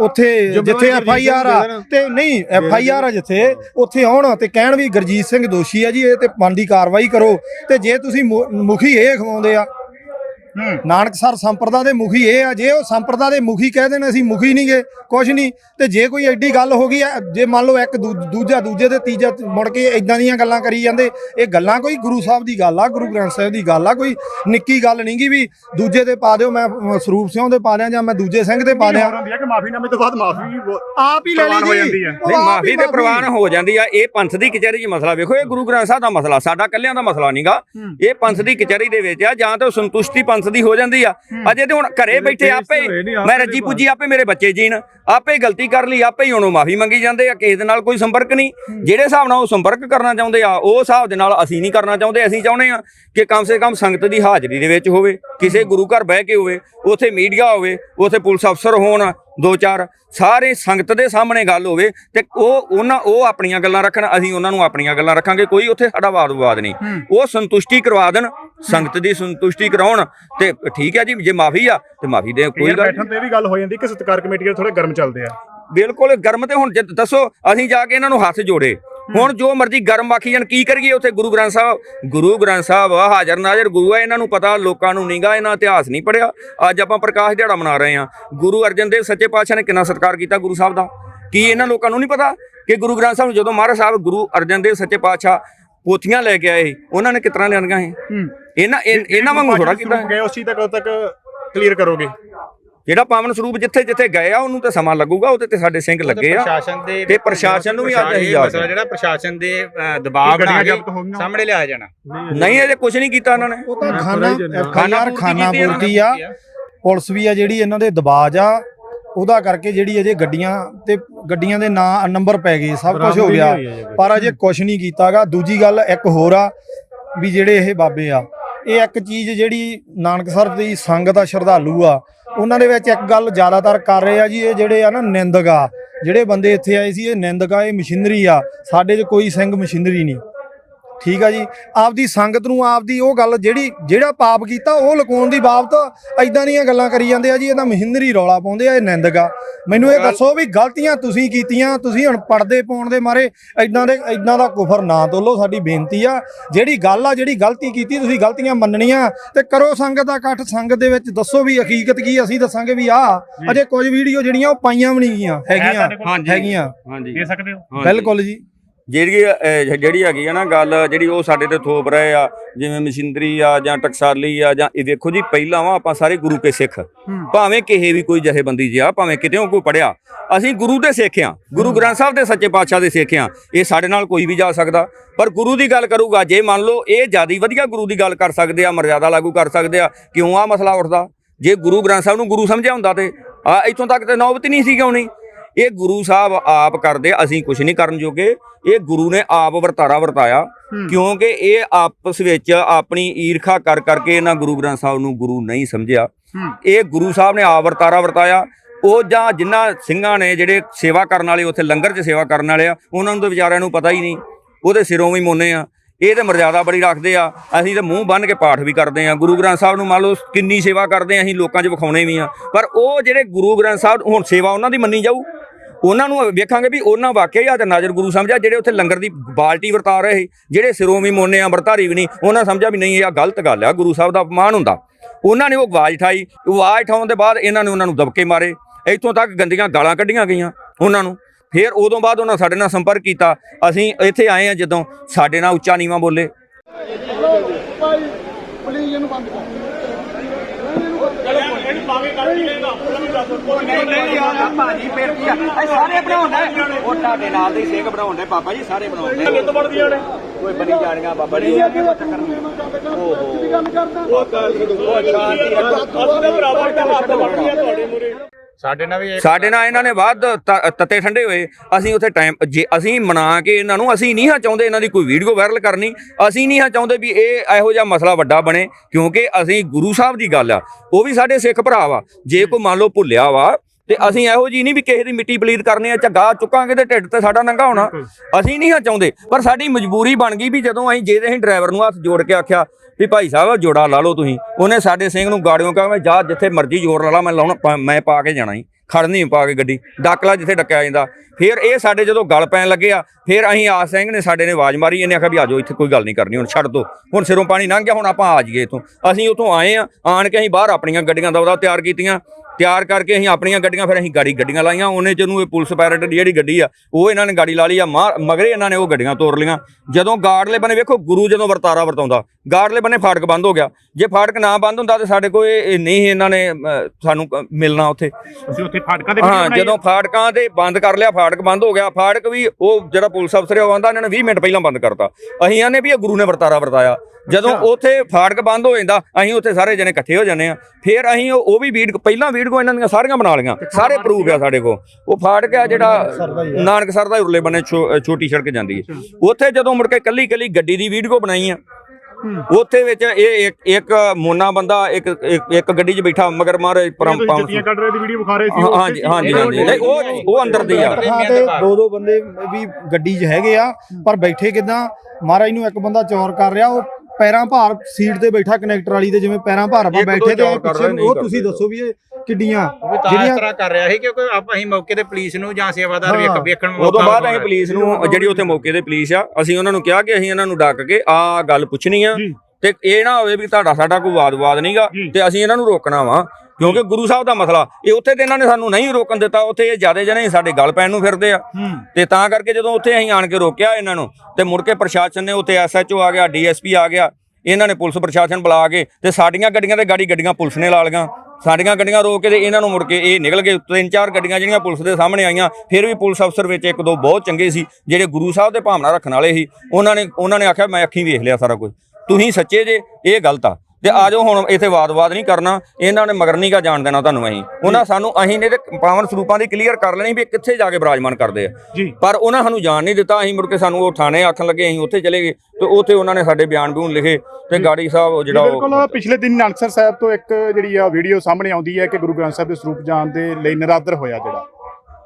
ਉੱਥੇ ਜਿੱਥੇ ਐਫ ਆਈ ਆਰ ਆ। ਤੇ ਨਹੀਂ ਐਫ ਆਈ ਆਰ ਆ ਜਿੱਥੇ ਉੱਥੇ ਆਉਣ ਤੇ ਕਹਿਣ ਵੀ ਗਰਜੀਤ ਸਿੰਘ ਦੋਸ਼ੀ ਆ ਜੀ ਇਹ ਤੇ ਬਣਦੀ ਕਾਰਵਾਈ ਕਰੋ। ਤੇ ਜੇ ਤੁਸੀਂ ਮੁਖੀ ਇਹ ਖਵਾਉਂਦੇ ਆ ਨਾਨਕਸਰ ਸੰਪਰਦਾ ਦੇ ਮੁਖੀ ਇਹ ਆ ਜੇ ਉਹ ਸੰਪਰਦਾ ਦੇ ਮੁਖੀ ਕਹਿ ਦੇਣ ਅਸੀਂ ਮੁਖੀ ਨਹੀਂਗੇ ਕੁਝ ਨਹੀਂ। ਤੇ ਜੇ ਕੋਈ ਐਡੀ ਗੱਲ ਹੋ ਗਈ ਆ ਜੇ ਮੰਨ ਲਓ ਇੱਕ ਦੂਜਾ ਦੂਜੇ ਤੇ ਤੀਜਾ ਮੁੜ ਕੇ ਇਦਾਂ ਦੀਆਂ ਗੱਲਾਂ ਕਰੀ ਜਾਂਦੇ ਇਹ ਗੱਲਾਂ ਕੋਈ ਗੁਰੂ ਸਾਹਿਬ ਦੀ ਗੱਲ ਆ ਗੁਰੂ ਗ੍ਰੰਥ ਸਾਹਿਬ ਦੀ ਗੱਲ ਆ ਕੋਈ ਨਿੱਕੀ ਗੱਲ ਨਹੀਂਗੀ ਵੀ ਦੂਜੇ ਤੇ ਪਾ ਦਿਓ ਮੈਂ ਸਰੂਪ ਸਿੰਘ ਦੇ ਪਾ ਦਿਆਂ ਜਾਂ ਮੈਂ ਦੂਜੇ ਸਿੰਘ ਤੇ ਪਾ ਦਿਆਂ। ਕਿ ਮਾਫੀਨਾਮੇ ਤੋਂ ਬਾਅਦ ਮਾਫੀ ਆਪ ਹੀ ਲੈ ਲਈ ਜੀ। ਨਹੀਂ ਮਾਫੀ ਤੇ ਪ੍ਰਵਾਨ ਹੋ ਜਾਂਦੀ ਆ ਇਹ ਪੰਥ ਦੀ ਕਚਹਿਰੀ 'ਚ ਮਸਲਾ ਵੇਖੋ ਇਹ ਗੁਰੂ ਗ੍ਰੰਥ ਸਾਹਿਬ ਦਾ ਮਸਲਾ ਸਾਡਾ ਕੱਲਿਆਂ ਦਾ ਮਸਲਾ ਨਹੀਂਗਾ ਇਹ ਪੰਥ ਦੀ ਕਚਹਿਰੀ ਦੇ ਵਿੱਚ ਆ ਜਾਂ ਤਾਂ ਸੰਤੁਸ਼ਟੀ ਪੰਥ ਦੀ ਹੋ ਜਾਂਦੀ ਆ। ਅਜੇ ਤੇ ਹੁਣ ਘਰੇ ਬੈਠੇ ਆਪੇ ਮੈਂ ਰੱਜੀ ਪੁੱਜੀ ਆਪੇ ਮੇਰੇ ਬੱਚੇ ਜੀਣ ਆਪੇ ਗਲਤੀ ਕਰ ਲਈ ਆਪੇ ਹੀ ਉਹਨੂੰ ਮਾਫੀ ਮੰਗੀ ਜਾਂਦੇ ਆ ਕਿਸੇ ਦੇ ਨਾਲ ਕੋਈ ਸੰਪਰਕ ਨਹੀਂ। ਜਿਹੜੇ ਹਿਸਾਬ ਨਾਲ ਉਹ ਸੰਪਰਕ ਕਰਨਾ ਚਾਹੁੰਦੇ ਆ ਉਹ ਹਿਸਾਬ ਦੇ ਨਾਲ ਅਸੀਂ ਨਹੀਂ ਕਰਨਾ ਚਾਹੁੰਦੇ ਅਸੀਂ ਚਾਹੁੰਦੇ ਆ ਕਿ ਕਮ ਸੇ ਕਮ ਸੰਗਤ ਦੀ ਹਾਜ਼ਰੀ ਦੇ ਵਿੱਚ ਹੋਵੇ ਕਿਸੇ ਗੁਰੂ ਘਰ ਬਹਿ ਕੇ ਹੋਵੇ ਉੱਥੇ ਮੀਡੀਆ ਹੋਵੇ ਉੱਥੇ ਪੁਲਿਸ ਅਫਸਰ ਹੋਣ ਦੋ ਚਾਰ ਸਾਰੇ ਸੰਗਤ ਦੇ ਸਾਹਮਣੇ ਗੱਲ ਹੋਵੇ ਤੇ ਉਹ ਉਹਨਾਂ ਉਹ ਆਪਣੀਆਂ ਗੱਲਾਂ ਰੱਖਣ ਅਸੀਂ ਉਹਨਾਂ ਨੂੰ ਆਪਣੀਆਂ ਗੱਲਾਂ ਰੱਖਾਂਗੇ ਕੋਈ ਉੱਥੇ ਸਾਡਾ ਵਾਦ ਵਿਵਾਦ ਨਹੀਂ ਉਹ ਸੰਤੁਸ਼ਟੀ ਕਰਵਾ ਦੇਣ ਸੰਗਤ ਦੀ ਸੰਤੁਸ਼ਟੀ ਕਰਾਉਣ ਤੇ ਠੀਕ ਹੈ ਜੀ ਜੇ ਮਾਫੀ ਆ ਤੇ ਮਾਫੀ ਦੇ ਕੋਈ ਗੱਲ ਬੈਠਣ ਤੇ ਵੀ ਗੱਲ ਹੋ ਜਾਂਦੀ ਕਿ ਸਤਕਾਰ ਕਮੇਟੀ ਦੇ ਥੋੜੇ ਗਰਮ ਚੱਲਦੇ ਆ। ਬਿਲਕੁਲ ਗਰਮ ਤੇ ਹੁਣ ਦੱਸੋ ਅਸੀਂ ਜਾ ਕੇ ਇਹਨਾਂ ਨੂੰ ਹੱਥ ਜੋੜੇ। ਹੁਣ ਜੋ ਮਰਜ਼ੀ ਗਰਮ ਆਖੀ ਜਾਣ ਕੀ ਕਰੀਏ ਉੱਥੇ ਗੁਰੂ ਗ੍ਰੰਥ ਸਾਹਿਬ? ਗੁਰੂ ਗ੍ਰੰਥ ਸਾਹਿਬ ਆ, ਹਾਜ਼ਰ ਨਾਜ਼ਰ ਗੁਰੂ ਆ ਇਹਨਾਂ ਨੂੰ ਪਤਾ ਲੋਕਾਂ ਨੂੰ ਨਹੀਂਗਾ ਇਹਨਾਂ ਇਤਿਹਾਸ ਨਹੀਂ ਪੜਿਆ ਅੱਜ ਆਪਾਂ ਪ੍ਰਕਾਸ਼ ਦਿਹਾੜਾ ਮਨਾ ਰਹੇ ਹਾਂ। ਗੁਰੂ ਅਰਜਨ ਦੇਵ ਸੱਚੇ ਪਾਤਸ਼ਾਹ ਨੇ ਕਿੰਨਾ ਸਤਿਕਾਰ ਕੀਤਾ ਗੁਰੂ ਸਾਹਿਬ ਦਾ? ਕੀ ਇਹਨਾਂ ਲੋਕਾਂ ਨੂੰ ਨਹੀਂ ਪਤਾ ਕਿ ਗੁਰੂ ਗ੍ਰੰਥ ਸਾਹਿਬ ਜਦੋਂ ਮਹਾਰਾਜ ਸਾਹਿਬ ਗੁਰੂ ਅਰਜਨ ਦੇਵ ਸੱਚੇ ਪਾਤਸ਼ਾਹ ਪੋਥੀਆਂ ਲੈ ਕੇ ਆਏ ਉਹਨਾਂ ਨੇ ਕਿਤਨਾ ਲਿਆਂਦੀਆਂ ਸੀ? ਇਹਨਾਂ ਇਹ- ਇਹਨਾਂ ਵਾਂਗੂ ਥੋੜਾ ਕੀਤਾ। ਗਏ ਉਸ ਚੀਜ਼ ਤੱਕ ਤੱਕ ਕਲੀਅਰ ਕਰੋਗੇ। ਜਿਹੜਾ ਪਾਵਨ ਸਰੂਪ ਜਿੱਥੇ ਜਿੱਥੇ ਗਏ ਆ ਉਹਨੂੰ ਤੇ ਸਮਾਂ ਲੱਗੂਗਾ ਉਹਦੇ ਤੇ ਸਾਡੇ ਸਿੰਘ ਲੱਗੇ ਆ। ਪ੍ਰਸ਼ਾਸਨ ਦੇ ਤੇ ਪ੍ਰਸ਼ਾਸਨ ਨੂੰ ਵੀ ਅੱਜ ਅਸੀਂ ਜਾ ਮਸਲਾ ਜਿਹੜਾ ਪ੍ਰਸ਼ਾਸਨ ਦੇ ਦਬਾਅ ਬਣਾ ਕੇ। ਸਾਹਮਣੇ ਲਿਆਇਆ ਜਾਣਾ। ਨਹੀਂ ਅਜੇ ਕੁਝ ਨਹੀਂ ਕੀਤਾ ਇਹਨਾਂ ਨੇ। ਉਹ ਤਾਂ ਖਾਨਾ ਖਾਨਾ ਪੂਰਤੀ ਆ ਪੁਲਿਸ ਵੀ ਆ ਜਿਹੜੀ ਇਹਨਾਂ ਦੇ ਦਬਾਜ ਆ ਉਹਦਾ ਕਰਕੇ ਜਿਹੜੀ ਅਜੇ ਗੱਡੀਆਂ ਤੇ ਗੱਡੀਆਂ ਦੇ ਨਾਂ ਨੰਬਰ ਪੈ ਗਏ ਸਭ ਕੁਝ ਹੋ ਗਿਆ। ਪਰ ਅਜੇ ਕੁਝ ਨਹੀਂ ਕੀਤਾਗਾ। ਦੂਜੀ ਗੱਲ ਇੱਕ ਹੋਰ ਆ ਵੀ ਜਿਹੜੇ ਇਹ ਬਾਬੇ ਆ ਇਹ ਇੱਕ ਚੀਜ਼ ਜਿਹੜੀ ਨਾਨਕਸਰ ਦੀ ਸੰਗਤ ਆ ਸ਼ਰਧਾਲੂ ਆ ਉਹਨਾਂ ਦੇ ਵਿੱਚ ਇੱਕ ਗੱਲ ਜ਼ਿਆਦਾਤਰ ਕਰ ਰਹੇ ਆ ਜੀ, ਇਹ ਜਿਹੜੇ ਆ ਨਾ ਨਿੰਦਕ ਆ ਜਿਹੜੇ ਬੰਦੇ ਇੱਥੇ ਆਏ ਸੀ, ਇਹ ਨਿੰਦਕ ਆ ਇਹ ਮਸ਼ੀਨਰੀ ਆ। ਸਾਡੇ 'ਚ ਕੋਈ ਸਿੰਘ ਮਸ਼ੀਨਰੀ ਨਹੀਂ। ਠੀਕ ਆ ਜੀ। ਆਪਦੀ ਸੰਗਤ ਨੂੰ ਆਪਦੀ ਉਹ ਗੱਲ ਜਿਹੜੀ ਜਿਹੜਾ ਪਾਪ ਕੀਤਾ ਉਹ ਲਕਾਉਣ ਦੀ ਬਾਬਤ ਐਦਾਂ ਦੀਆਂ ਗੱਲਾਂ ਕਰੀ ਜਾਂਦੇ ਆ ਜੀ। ਇਹਦਾ ਮਹਿੰਦਰੀ ਰੌਲਾ ਪਾਉਂਦੇ ਆ ਇਹ ਨਿੰਦਕ ਆ। ਮੈਨੂੰ ਇਹ ਦੱਸੋ ਵੀ ਗਲਤੀਆਂ ਤੁਸੀਂ ਕੀਤੀਆਂ ਤੁਸੀਂ ਹੁਣ ਪਰਦੇ ਪਾਉਣ ਦੇ ਮਾਰੇ ਐਦਾਂ ਦੇ ਐਦਾਂ ਦਾ ਕੁਫਰ ਨਾ ਤੋਲੋ ਸਾਡੀ ਬੇਨਤੀ ਆ। ਜਿਹੜੀ ਗੱਲ ਆ ਜਿਹੜੀ ਗਲਤੀ ਕੀਤੀ ਤੁਸੀਂ ਗਲਤੀਆਂ ਮੰਨਣੀਆਂ। ਤੇ ਕਰੋ ਸੰਗਤ ਦਾ ਇਕੱਠ ਸੰਗਤ ਦੇ ਵਿੱਚ ਦੱਸੋ ਵੀ ਹਕੀਕਤ ਕੀ ਅਸੀਂ ਦੱਸਾਂਗੇ ਵੀ ਆ ਅਜੇ ਕੁਝ ਵੀਡੀਓ ਜਿਹੜੀਆਂ ਉਹ ਪਾਈਆਂ ਵੀ ਨਹੀਂ ਗਈਆਂ ਹੈਗੀਆਂ? ਹੈਗੀਆਂ। ਹਾਂਜੀ। ਦੇ ਸਕਦੇ ਹੋ? ਬਿਲਕੁਲ ਜੀ। ਜਿਹੜੀ ਅਹ, ਜਿਹੜੀ ਹੈਗੀ ਆ ਨਾ ਗੱਲ ਜਿਹੜੀ ਉਹ ਸਾਡੇ ਤੇ ਥੋਪ ਰਹੇ ਆ ਜਿਵੇਂ ਮਸ਼ੀਨਰੀ ਆ ਜਾਂ ਟਕਸਾਲੀ ਆ ਜਾਂ ਇਹ ਦੇਖੋ ਜੀ ਪਹਿਲਾਂ ਵਾ ਆਪਾਂ ਸਾਰੇ ਗੁਰੂ ਕੇ ਸਿੱਖ। ਭਾਵੇਂ ਕਿਸੇ ਵੀ ਕੋਈ ਜਥੇਬੰਦੀ ਜਿਆ ਭਾਵੇਂ ਕਿਤੇੋਂ ਕੋਈ ਪੜਿਆ ਅਸੀਂ ਗੁਰੂ ਦੇ ਸਿੱਖ ਆ ਗੁਰੂ ਗ੍ਰੰਥ ਸਾਹਿਬ ਦੇ ਸੱਚੇ ਪਾਤਸ਼ਾਹ ਦੇ ਸਿੱਖ ਆ ਇਹ ਸਾਡੇ ਨਾਲ ਕੋਈ ਵੀ ਜਾ ਸਕਦਾ। ਪਰ ਗੁਰੂ ਦੀ ਗੱਲ ਕਰੂਗਾ ਜੇ ਮੰਨ ਲਓ ਇਹ ਜ਼ਿਆਦਾ ਵਧੀਆ ਗੁਰੂ ਦੀ ਗੱਲ ਕਰ ਸਕਦੇ ਆ ਮਰਜ਼ਾਦਾ ਲਾਗੂ ਕਰ ਸਕਦੇ ਆ ਕਿਉਂ ਆ ਮਸਲਾ ਉੱਠਦਾ? ਜੇ ਗੁਰੂ ਗ੍ਰੰਥ ਸਾਹਿਬ ਨੂੰ ਗੁਰੂ ਸਮਝਿਆ ਹੁੰਦਾ ਤੇ ਆ ਇੱਥੋਂ ਤੱਕ ਤੇ ਨੌਬਤ ਹੀ ਨਹੀਂ ਸੀ ਆਉਣੀ। ਇਹ ਗੁਰੂ ਸਾਹਿਬ ਆਪ ਕਰਦੇ ਅਸੀਂ ਕੁਝ ਨਹੀਂ ਕਰਨ ਜੋਗੇ। ਇਹ ਗੁਰੂ ਨੇ ਆਪ ਵਰਤਾਰਾ ਵਰਤਾਇਆ। ਕਿਉਂਕਿ ਇਹ ਆਪਸ ਵਿੱਚ ਆਪਣੀ ਈਰਖਾ ਕਰ ਕਰਕੇ ਇਹਨਾਂ ਗੁਰੂ ਗ੍ਰੰਥ ਸਾਹਿਬ ਨੂੰ ਗੁਰੂ ਨਹੀਂ ਸਮਝਿਆ। ਇਹ ਗੁਰੂ ਸਾਹਿਬ ਨੇ ਆਪ ਵਰਤਾਰਾ ਵਰਤਾਇਆ। ਉਹ ਜਾਂ ਜਿਨ੍ਹਾਂ ਸਿੰਘਾਂ ਨੇ ਜਿਹੜੇ ਸੇਵਾ ਕਰਨ ਵਾਲੇ ਉੱਥੇ ਲੰਗਰ 'ਚ ਸੇਵਾ ਕਰਨ ਵਾਲੇ ਆ ਉਹਨਾਂ ਨੂੰ ਤਾਂ ਵਿਚਾਰਿਆਂ ਨੂੰ ਪਤਾ ਹੀ ਨਹੀਂ। ਉਹਦੇ ਸਿਰੋਂ ਵੀ ਮੋਨੇ ਆ। ਇਹ ਤੇ ਮਰਜ਼ਾਦਾ ਬੜੀ ਰੱਖਦੇ ਆ। ਅਸੀਂ ਤਾਂ ਮੂੰਹ ਬੰਨ ਕੇ ਪਾਠ ਵੀ ਕਰਦੇ ਆ। ਗੁਰੂ ਗ੍ਰੰਥ ਸਾਹਿਬ ਨੂੰ ਮੰਨ ਲਓ ਕਿੰਨੀ ਸੇਵਾ ਕਰਦੇ ਆ, ਅਸੀਂ ਲੋਕਾਂ 'ਚ ਵਿਖਾਉਣੇ ਵੀ ਆ। ਪਰ ਉਹ ਜਿਹੜੇ ਗੁਰੂ ਗ੍ਰੰਥ ਸਾਹਿਬ, ਹੁਣ ਸੇਵਾ ਉਹਨਾਂ ਦੀ ਮੰਨੀ ਜਾਊ। ਉਹਨਾਂ ਨੂੰ ਵੇਖਾਂਗੇ ਵੀ ਉਹਨਾਂ ਵਾਕਿਆ ਹੀ ਆ ਨਾਜ਼ਰ ਗੁਰੂ ਸਮਝਿਆ, ਜਿਹੜੇ ਉੱਥੇ ਲੰਗਰ ਦੀ ਬਾਲਟੀ ਵਰਤਾ ਰਹੇ ਜਿਹੜੇ ਸਿਰੋਂ ਵੀ ਮੋਨੇ ਆ ਵਰਤਾਰੀ ਵੀ ਨਹੀਂ, ਉਹਨਾਂ ਸਮਝਿਆ ਵੀ ਨਹੀਂ, ਇਹ ਆ ਗਲਤ ਗੱਲ ਆ, ਗੁਰੂ ਸਾਹਿਬ ਦਾ ਅਪਮਾਨ ਹੁੰਦਾ। ਉਹਨਾਂ ਨੇ ਉਹ ਆਵਾਜ਼ ਠਾਈ ਆਵਾਜ਼ ਠਾਉਣ ਦੇ ਬਾਅਦ ਇਹਨਾਂ ਨੇ ਉਹਨਾਂ ਨੂੰ ਦਬਕੇ ਮਾਰੇ। ਇੱਥੋਂ ਤੱਕ ਗੰਦੀਆਂ ਗਾਲਾਂ ਕੱਢੀਆਂ ਗਈਆਂ ਉਹਨਾਂ ਨੂੰ। ਫਿਰ ਉਦੋਂ ਬਾਅਦ ਉਹਨਾਂ ਸਾਡੇ ਨਾਲ ਸੰਪਰਕ ਕੀਤਾ। ਅਸੀਂ ਇੱਥੇ ਆਏ ਆ ਜਦੋਂ ਸਾਡੇ ਨਾਲ ਉੱਚਾ ਨੀਵਾਂ ਬੋਲੇ। ਪਲੀਜ਼ ਇਹਨੂੰ ਬੰਦ ਕਰ ਨਹੀਂ ਨਹੀਂ ਯਾਰ ਭਾਜੀ ਫਿਰ ਕੀ ਆ। ਇਹ ਸਾਰੇ ਬਣਾਉਂਦੇ ਉਹ ਤੁਹਾਡੇ ਨਾਲ ਦੇ ਸਿੰਘ ਬਣਾਉਂਦੇ ਬਾਬਾ ਜੀ ਸਾਰੇ ਬਣਾਉਂਦੇ ਵੜਦੀਆਂ ਨੇ ਕੋਈ ਬਣੀ ਜਾਣੀਆਂ ਬਾਬਾ ਜੀ ਅੱਗੇ ਉਹ ਚੱਕਰ ਨਹੀਂ ਓਹੋ ਉਹ ਗੱਲ ਉਹ ਸ਼ਾਂਤੀ ਸਾਡੇ ਨਾਲ ਵੀ ਸਾਡੇ ਨਾਲ ਇਹਨਾਂ ਨੇ ਵੱਧ ਤ- ਤੱਤੇ ਠੰਡੇ ਹੋਏ। ਅਸੀਂ ਉੱਥੇ ਟਾਈਮ, ਜੇ ਅਸੀਂ ਮਨਾ ਕੇ ਇਹਨਾਂ ਨੂੰ, ਅਸੀਂ ਨਹੀਂ ਹਾਂ ਚਾਹੁੰਦੇ ਇਹਨਾਂ ਦੀ ਕੋਈ ਵੀਡੀਓ ਵਾਇਰਲ ਕਰਨੀ। ਅਸੀਂ ਨਹੀਂ ਹਾਂ ਚਾਹੁੰਦੇ ਵੀ ਇਹ ਇਹੋ ਜਿਹਾ ਮਸਲਾ ਵੱਡਾ ਬਣੇ, ਕਿਉਂਕਿ ਅਸੀਂ ਗੁਰੂ ਸਾਹਿਬ ਦੀ ਗੱਲ ਆ। ਉਹ ਵੀ ਸਾਡੇ ਸਿੱਖ ਭਰਾ ਵਾ। ਜੇ ਕੋਈ ਮੰਨ ਲਓ ਭੁੱਲਿਆ ਵਾ ਤੇ ਅਸੀਂ ਇਹੋ ਜੀ ਨਹੀਂ ਵੀ ਕਿਸੇ ਦੀ ਮਿੱਟੀ ਪਲੀਤ ਕਰਨੀ ਆ ਝੱਗਾ ਚੁੱਕਾਂਗੇ ਤੇ ਢਿੱਡ ਤੇ ਸਾਡਾ ਨੰਗਾ ਹੋਣਾ। ਅਸੀਂ ਨਹੀਂ ਹਾਂ ਚਾਹੁੰਦੇ। ਪਰ ਸਾਡੀ ਮਜਬੂਰੀ ਬਣ ਗਈ ਵੀ ਜਦੋਂ ਅਸੀਂ ਜੇ ਤੇ ਅਸੀਂ ਡਰਾਈਵਰ ਨੂੰ ਹੱਥ ਜੋੜ ਕੇ ਆਖਿਆ ਵੀ ਭਾਈ ਸਾਹਿਬ ਜੋੜਾ ਲਾ ਲਓ ਤੁਸੀਂ। ਉਹਨੇ ਸਾਡੇ ਸਿੰਘ ਨੂੰ ਗਾੜੀਆਂ ਕਹਾ ਮੈਂ ਜਾ ਜਿੱਥੇ ਮਰਜ਼ੀ ਜ਼ੋਰ ਲਾ ਲਾ ਮੈਂ ਲਾਉਣਾ ਮੈਂ ਪਾ ਕੇ ਜਾਣਾ ਹੀ ਖੜਨੀ ਪਾ ਕੇ ਗੱਡੀ। ਡੱਕ ਲਾ ਜਿੱਥੇ ਡੱਕਿਆ ਜਾਂਦਾ। ਫਿਰ ਇਹ ਸਾਡੇ ਜਦੋਂ ਗਲ ਪੈਣ ਲੱਗੇ ਆ ਫਿਰ ਅਸੀਂ ਆਸ ਸਿੰਘ ਨੇ ਸਾਡੇ ਨੇ ਆਵਾਜ਼ ਮਾਰੀ ਇਹਨੇ ਆਖਿਆ ਵੀ ਆਜੋ ਇੱਥੇ ਕੋਈ ਗੱਲ ਨਹੀਂ ਕਰਨੀ ਹੁਣ ਛੱਡ ਦੋ। ਹੁਣ ਸਿਰੋਂ ਪਾਣੀ ਲੰਘ ਗਿਆ ਹੁਣ ਆਪਾਂ ਆ ਜਾਈਏ ਇੱਥੋਂ। ਅਸੀਂ ਉੱਥੋਂ ਆਏ ਆ ਆਣ ਕੇ ਅਸੀਂ ਬਾਹਰ ਆਪਣੀਆਂ ਗੱਡੀਆਂ ਦਾ ਉਹਦਾ ਤਿਆਰ ਕੀਤੀਆਂ। ਤਿਆਰ ਕਰਕੇ ਅਸੀਂ ਆਪਣੀਆਂ ਗੱਡੀਆਂ ਫਿਰ ਅਸੀਂ ਗਾੜੀ ਗੱਡੀਆਂ ਲਾਈਆਂ। ਉਹਨੇ ਜਿਹਨੂੰ ਇਹ ਪੁਲਿਸ ਪੈਰਟ ਦੀ ਜਿਹੜੀ ਗੱਡੀ ਆ ਉਹ ਇਹਨਾਂ ਨੇ ਗਾੜੀ ਲਾ ਲਈ ਆ। ਮਗਰੇ ਇਹਨਾਂ ਨੇ ਉਹ ਗੱਡੀਆਂ ਤੋੜ ਲੀਆਂ ਜਦੋਂ ਗਾਰਡਲੇ ਬਨੇ ਵੇਖੋ ਗੁਰੂ ਜਦੋਂ ਵਰਤਾਰਾ ਵਰਤਾਉਂਦਾ। ਗਾਰਡਲੇ ਬਨੇ ਫਾਟਕ ਬੰਦ ਹੋ ਗਿਆ। ਜੇ ਫਾਟਕ ਨਾ ਬੰਦ ਹੁੰਦਾ ਤੇ ਸਾਡੇ ਕੋਲ ਇਹ ਨਹੀਂ ਇਹਨਾਂ ਨੇ ਸਾਨੂੰ ਮਿਲਣਾ ਉੱਥੇ। ਤੁਸੀਂ ਉੱਥੇ ਫਾਟਕਾਂ ਦੇ ਹਾਂ ਜਦੋਂ ਫਾਟਕਾਂ ਤੇ ਬੰਦ ਕਰ ਲਿਆ ਫਾਟਕ ਬੰਦ ਹੋ ਗਿਆ। ਫਾਟਕ ਵੀ ਉਹ ਜਿਹੜਾ ਪੁਲਿਸ ਅਫਸਰ ਹੈ ਉਹ ਆਂਦਾ ਇਹਨਾਂ ਨੇ 20 ਮਿੰਟ ਪਹਿਲਾਂ ਬੰਦ ਕਰਤਾ। ਅਸੀਂ ਆਨੇ ਵੀ ਇਹ ਗੁਰੂ ਨੇ ਵਰਤਾਰਾ ਵਰਤਾਇਆ। ਜਦੋਂ ਉੱਥੇ ਫਾਟਕ ਬੰਦ ਹੋ ਜਾਂਦਾ ਅਸੀਂ ਉੱਥੇ ਸਾਰੇ ਜਣੇ ਇਕੱਠੇ ਹੋ ਜਾਂਦੇ ਆ ਫਿਰ ਅਸੀਂ ਉਹ ਵੀ ਵੀਡੀਓ ਪਹਿਲਾਂ ਵੀਡੀਓ ਇਹਨਾਂ ਦੀਆਂ ਸਾਰੀਆਂ ਬਣਾ ਲਈਆਂ। ਸਾਰੇ ਪ੍ਰੂਫ ਆ ਸਾਡੇ ਕੋਲ। ਉਹ ਫਾਟਕ ਆ ਜਿਹੜਾ ਨਾਨਕ ਸਰ ਦਾ ਉਰਲੇ ਛੋ- ਛੋਟੀ ਸੜਕ ਜਾਂਦੀ ਹੈ। ਉੱਥੇ ਜਦੋਂ ਮੁੜ ਕੇ ਕੱਲੀ ਕੱਲੀ ਗੱਡੀ ਦੀ ਵੀਡੀਓ ਬਣਾਈ ਆ ਉੱਥੇ ਵਿੱਚ ਇਹ ਇੱਕ ਇੱਕ ਮੋਨਾ ਬੰਦਾ ਇੱਕ ਇੱਕ- ਗੱਡੀ 'ਚ ਬੈਠਾ ਮਗਰ ਮਾਰ ਪਰਮ ਪਮ ਜੁੱਤੀਆਂ ਕੱਢ ਰਹੇ ਦੀ ਵੀਡੀਓ ਵਿਖਾ ਰਹੇ ਸੀ ਹਾਂਜੀ ਹਾਂਜੀ ਹਾਂਜੀ। ਨਹੀਂ ਉਹ ਉਹ ਅੰਦਰ ਦੀ ਆ। ਦੋ ਦੋ ਬੰਦੇ ਵੀ ਗੱਡੀ 'ਚ ਹੈਗੇ ਆ ਪਰ ਬੈਠੇ ਕਿਦਾਂ? ਮਹਾਰਾਜ ਨੂੰ ਇੱਕ ਬੰਦਾ ਚੌਰ ਕਰ ਰਿਹਾ ਉਹ ਪੈਰਾਂ ਭਾਰ ਸੀਟ ਤੇ ਬੈਠਾ ਕਨੈਕਟਰ ਵਾਲੀ ਤੇ ਜਿਵੇਂ ਪੈਰਾਂ ਭਾਰ ਆਪਾਂ ਬੈਠੇ ਤੇ ਪਿੱਛੇ ਉਹ। ਤੁਸੀਂ ਦੱਸੋ ਵੀ ਇਹ ਕਿੱਡੀਆਂ ਜਿਹੜੀਆਂ ਤਰ੍ਹਾਂ ਕਰ ਰਿਹਾ ਸੀ ਕਿਉਂਕਿ ਆਪਾਂ ਅਸੀਂ ਮੌਕੇ ਤੇ ਪੁਲਿਸ ਨੂੰ ਜਾਂ ਸੇਵਾਦਾਰ ਵੇਖ ਹਾਂ। ਵੇਖਣ ਨੂੰ ਉਦੋਂ ਮੌਕਾ ਬਾਅਦ ਅਸੀਂ। ਪੁਲਿਸ ਨੂੰ ਜਿਹੜੀ ਉੱਥੇ ਮੌਕੇ ਤੇ ਪੁਲਿਸ ਆ ਅਸੀਂ ਉਹਨਾਂ ਨੂੰ ਕਿਹਾ ਕਿ ਅਸੀਂ ਇਹਨਾਂ ਨੂੰ ਡੱਕ ਕੇ ਆ ਗੱਲ ਪੁੱਛਣੀ ਆ। ਤੇ ਇਹ ਨਾ ਹੋਵੇ ਵੀ ਤੁਹਾਡਾ ਸਾਡਾ ਕੋਈ ਵਾਦ-ਵਾਦ ਨਹੀਂਗਾ। ਤੇ ਅਸੀਂ ਇਹਨਾਂ ਨੂੰ ਰੋਕਣਾ ਵਾ ਕਿਉਂਕਿ ਗੁਰੂ ਸਾਹਿਬ ਦਾ ਮਸਲਾ ਇਹ ਉੱਥੇ ਤੇ ਇਹਨਾਂ ਨੇ ਸਾਨੂੰ ਨਹੀਂ ਰੋਕਣ ਦਿੱਤਾ ਉੱਥੇ ਇਹ ਜਿਆਦੇ ਜਣੇ ਸਾਡੇ ਗੱਲ ਪੈਣ ਨੂੰ ਫਿਰਦੇ ਆ। ਤੇ ਤਾਂ ਕਰਕੇ ਜਦੋਂ ਉੱਥੇ ਅਸੀਂ ਆਣ ਕੇ ਰੋਕਿਆ ਇਹਨਾਂ ਨੂੰ ਤੇ ਮੁੜ ਕੇ ਪ੍ਰਸ਼ਾਸਨ ਨੇ ਉੱਥੇ ਐਸਐਚਓ ਆ ਗਿਆ ਡੀਐਸਪੀ ਆ ਗਿਆ ਇਹਨਾਂ ਨੇ ਪੁਲਿਸ ਪ੍ਰਸ਼ਾਸਨ ਬੁਲਾ ਕੇ ਤੇ ਸਾਡੀਆਂ ਗੱਡੀਆਂ ਤੇ ਗਾੜੀ ਗੱਡੀਆਂ ਪੁਲਿਸ ਨੇ ਲਾ ਲਈਆਂ। ਸਾਡੀਆਂ ਗੱਡੀਆਂ ਰੋਕ ਕੇ ਤੇ ਇਹਨਾਂ ਨੂੰ ਮੁੜ ਕੇ ਇਹ ਨਿਕਲ ਗਏ ਤਿੰਨ ਚਾਰ ਗੱਡੀਆਂ ਜਿਹੜੀਆਂ ਪੁਲਿਸ ਦੇ ਸਾਹਮਣੇ ਆਈਆਂ ਫਿਰ ਵੀ ਪੁਲਿਸ ਅਫਸਰ ਵਿੱਚ ਇੱਕ ਦੋ ਬਹੁਤ ਚੰਗੇ ਸੀ ਜਿਹੜੇ ਗੁਰੂ ਸਾਹਿਬ ਦੇ ਭਾਵਨਾ ਰੱਖਣ ਵਾਲੇ ਸੀ। ਉਹਨਾਂ ਨੇ ਉਹਨਾਂ ਨੇ ਆਖਿਆ ਮੈਂ ਅੱਖੀਂ ਵੇਖ ਲਿਆ ਸਾਰਾ ਕੁਝ। ਤੁਸੀਂ ਸੱਚੇ ਜੇ ਇਹ ਗਲਤ ਆ। ਤੇ ਆ ਜਾਓ ਹੁਣ ਇੱਥੇ ਵਾਦ-ਵਾਦ ਨਹੀਂ ਕਰਨਾ ਇਹਨਾਂ ਨੇ ਮਗਰ ਨਹੀਂ ਗਾ ਜਾਣ ਦੇਣਾ ਤੁਹਾਨੂੰ ਅਸੀਂ। ਉਹਨਾਂ ਸਾਨੂੰ ਅਸੀਂ ਨੇ ਤੇ ਪਾਵਨ ਸਰੂਪਾਂ ਦੀ ਕਲੀਅਰ ਕਰ ਲੈਣੀ ਵੀ ਕਿੱਥੇ ਜਾ ਕੇ ਬਿਰਾਜਮਾਨ ਕਰਦੇ ਆ। ਪਰ ਉਹਨਾਂ ਸਾਨੂੰ ਜਾਣ ਨਹੀਂ ਦਿੱਤਾ ਅਸੀਂ ਮੁੜ ਕੇ ਸਾਨੂੰ ਉਹ ਥਾਣੇ ਆਖਣ ਲੱਗੇ ਅਸੀਂ ਉੱਥੇ ਚਲੇ ਗਏ। ਤੇ ਉੱਥੇ ਉਹਨਾਂ ਨੇ ਸਾਡੇ ਬਿਆਨ ਬਿਊਨ ਲਿਖੇ ਤੇ ਗਾੜੀ ਸਾਹਿਬ ਜਿਹੜਾ ਬਿਲਕੁਲ ਪਿਛਲੇ ਦਿਨ ਨਾਨਕਸਰ ਸਾਹਿਬ ਤੋਂ ਇੱਕ ਜਿਹੜੀ ਆ ਵੀਡੀਓ ਸਾਹਮਣੇ ਆਉਂਦੀ ਹੈ ਕਿ ਗੁਰੂ ਗ੍ਰੰਥ ਸਾਹਿਬ ਦੇ ਸਰੂਪ ਜਾਣ ਦੇ ਲਈ ਨਿਰਾਦਰ ਹੋਇਆ ਜਿਹੜਾ।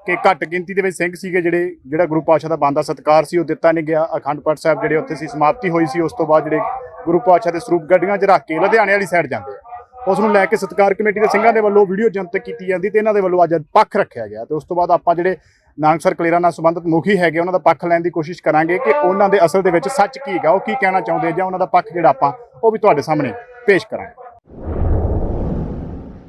ਕਿ ਘੱਟ ਗਿਣਤੀ ਦੇ ਵਿੱਚ ਸਿੰਘ ਸੀਗੇ ਜਿਹੜੇ, ਜਿਹੜਾ ਗੁਰੂ ਪਾਤਸ਼ਾਹ ਦਾ ਬੰਦਾ ਸਤਕਾਰ ਸੀ, ਉਹ ਦਿੱਤਾ ਨਹੀਂ ਗਿਆ। ਅਖੰਡ ਪਾਠ ਸਾਹਿਬ ਜਿਹੜੇ ਉੱਥੇ ਸੀ, ਸਮਾਪਤੀ ਹੋਈ ਸੀ, ਉਸ ਤੋਂ ਬਾਅਦ ਜਿਹੜੇ ਗੁਰੂ ਪਾਤਸ਼ਾਹ ਦੇ ਸਰੂਪ ਗੱਡੀਆਂ 'ਚ ਰੱਖ ਕੇ ਲੁਧਿਆਣੇ ਵਾਲੀ ਸਾਈਡ ਜਾਂਦੇ ਆ। ਉਸ ਨੂੰ ਲੈ ਕੇ ਸਤਕਾਰ ਕਮੇਟੀ ਦੇ ਸਿੰਘਾਂ ਦੇ ਵੱਲੋਂ ਵੀਡੀਓ ਜਨਤਕ ਕੀਤੀ ਜਾਂਦੀ ਤੇ ਇਹਨਾਂ ਦੇ ਵੱਲੋਂ ਅੱਜ ਪੱਖ ਰੱਖਿਆ ਗਿਆ। ਤੇ ਉਸ ਤੋਂ ਬਾਅਦ ਆਪਾਂ ਜਿਹੜੇ ਨਾਨਕਸਰ ਕਲੇਰਾ ਨਾਲ ਸੰਬੰਧਿਤ ਮੁਖੀ ਹੈਗੇ, ਉਹਨਾਂ ਦਾ ਪੱਖ ਲੈਣ ਦੀ ਕੋਸ਼ਿਸ਼ ਕਰਾਂਗੇ ਕਿ ਉਹਨਾਂ ਦੇ ਅਸਲ ਦੇ ਵਿੱਚ ਸੱਚ ਕੀ ਹੈਗਾ, ਉਹ ਕੀ ਕਹਿਣਾ ਚਾਹੁੰਦੇ ਜਾਂ ਉਹਨਾਂ ਦਾ ਪੱਖ ਜਿਹੜਾ ਆਪਾਂ, ਉਹ ਵੀ ਤੁਹਾਡੇ ਸਾਹਮਣੇ ਪੇਸ਼ ਕਰਾਂਗੇ।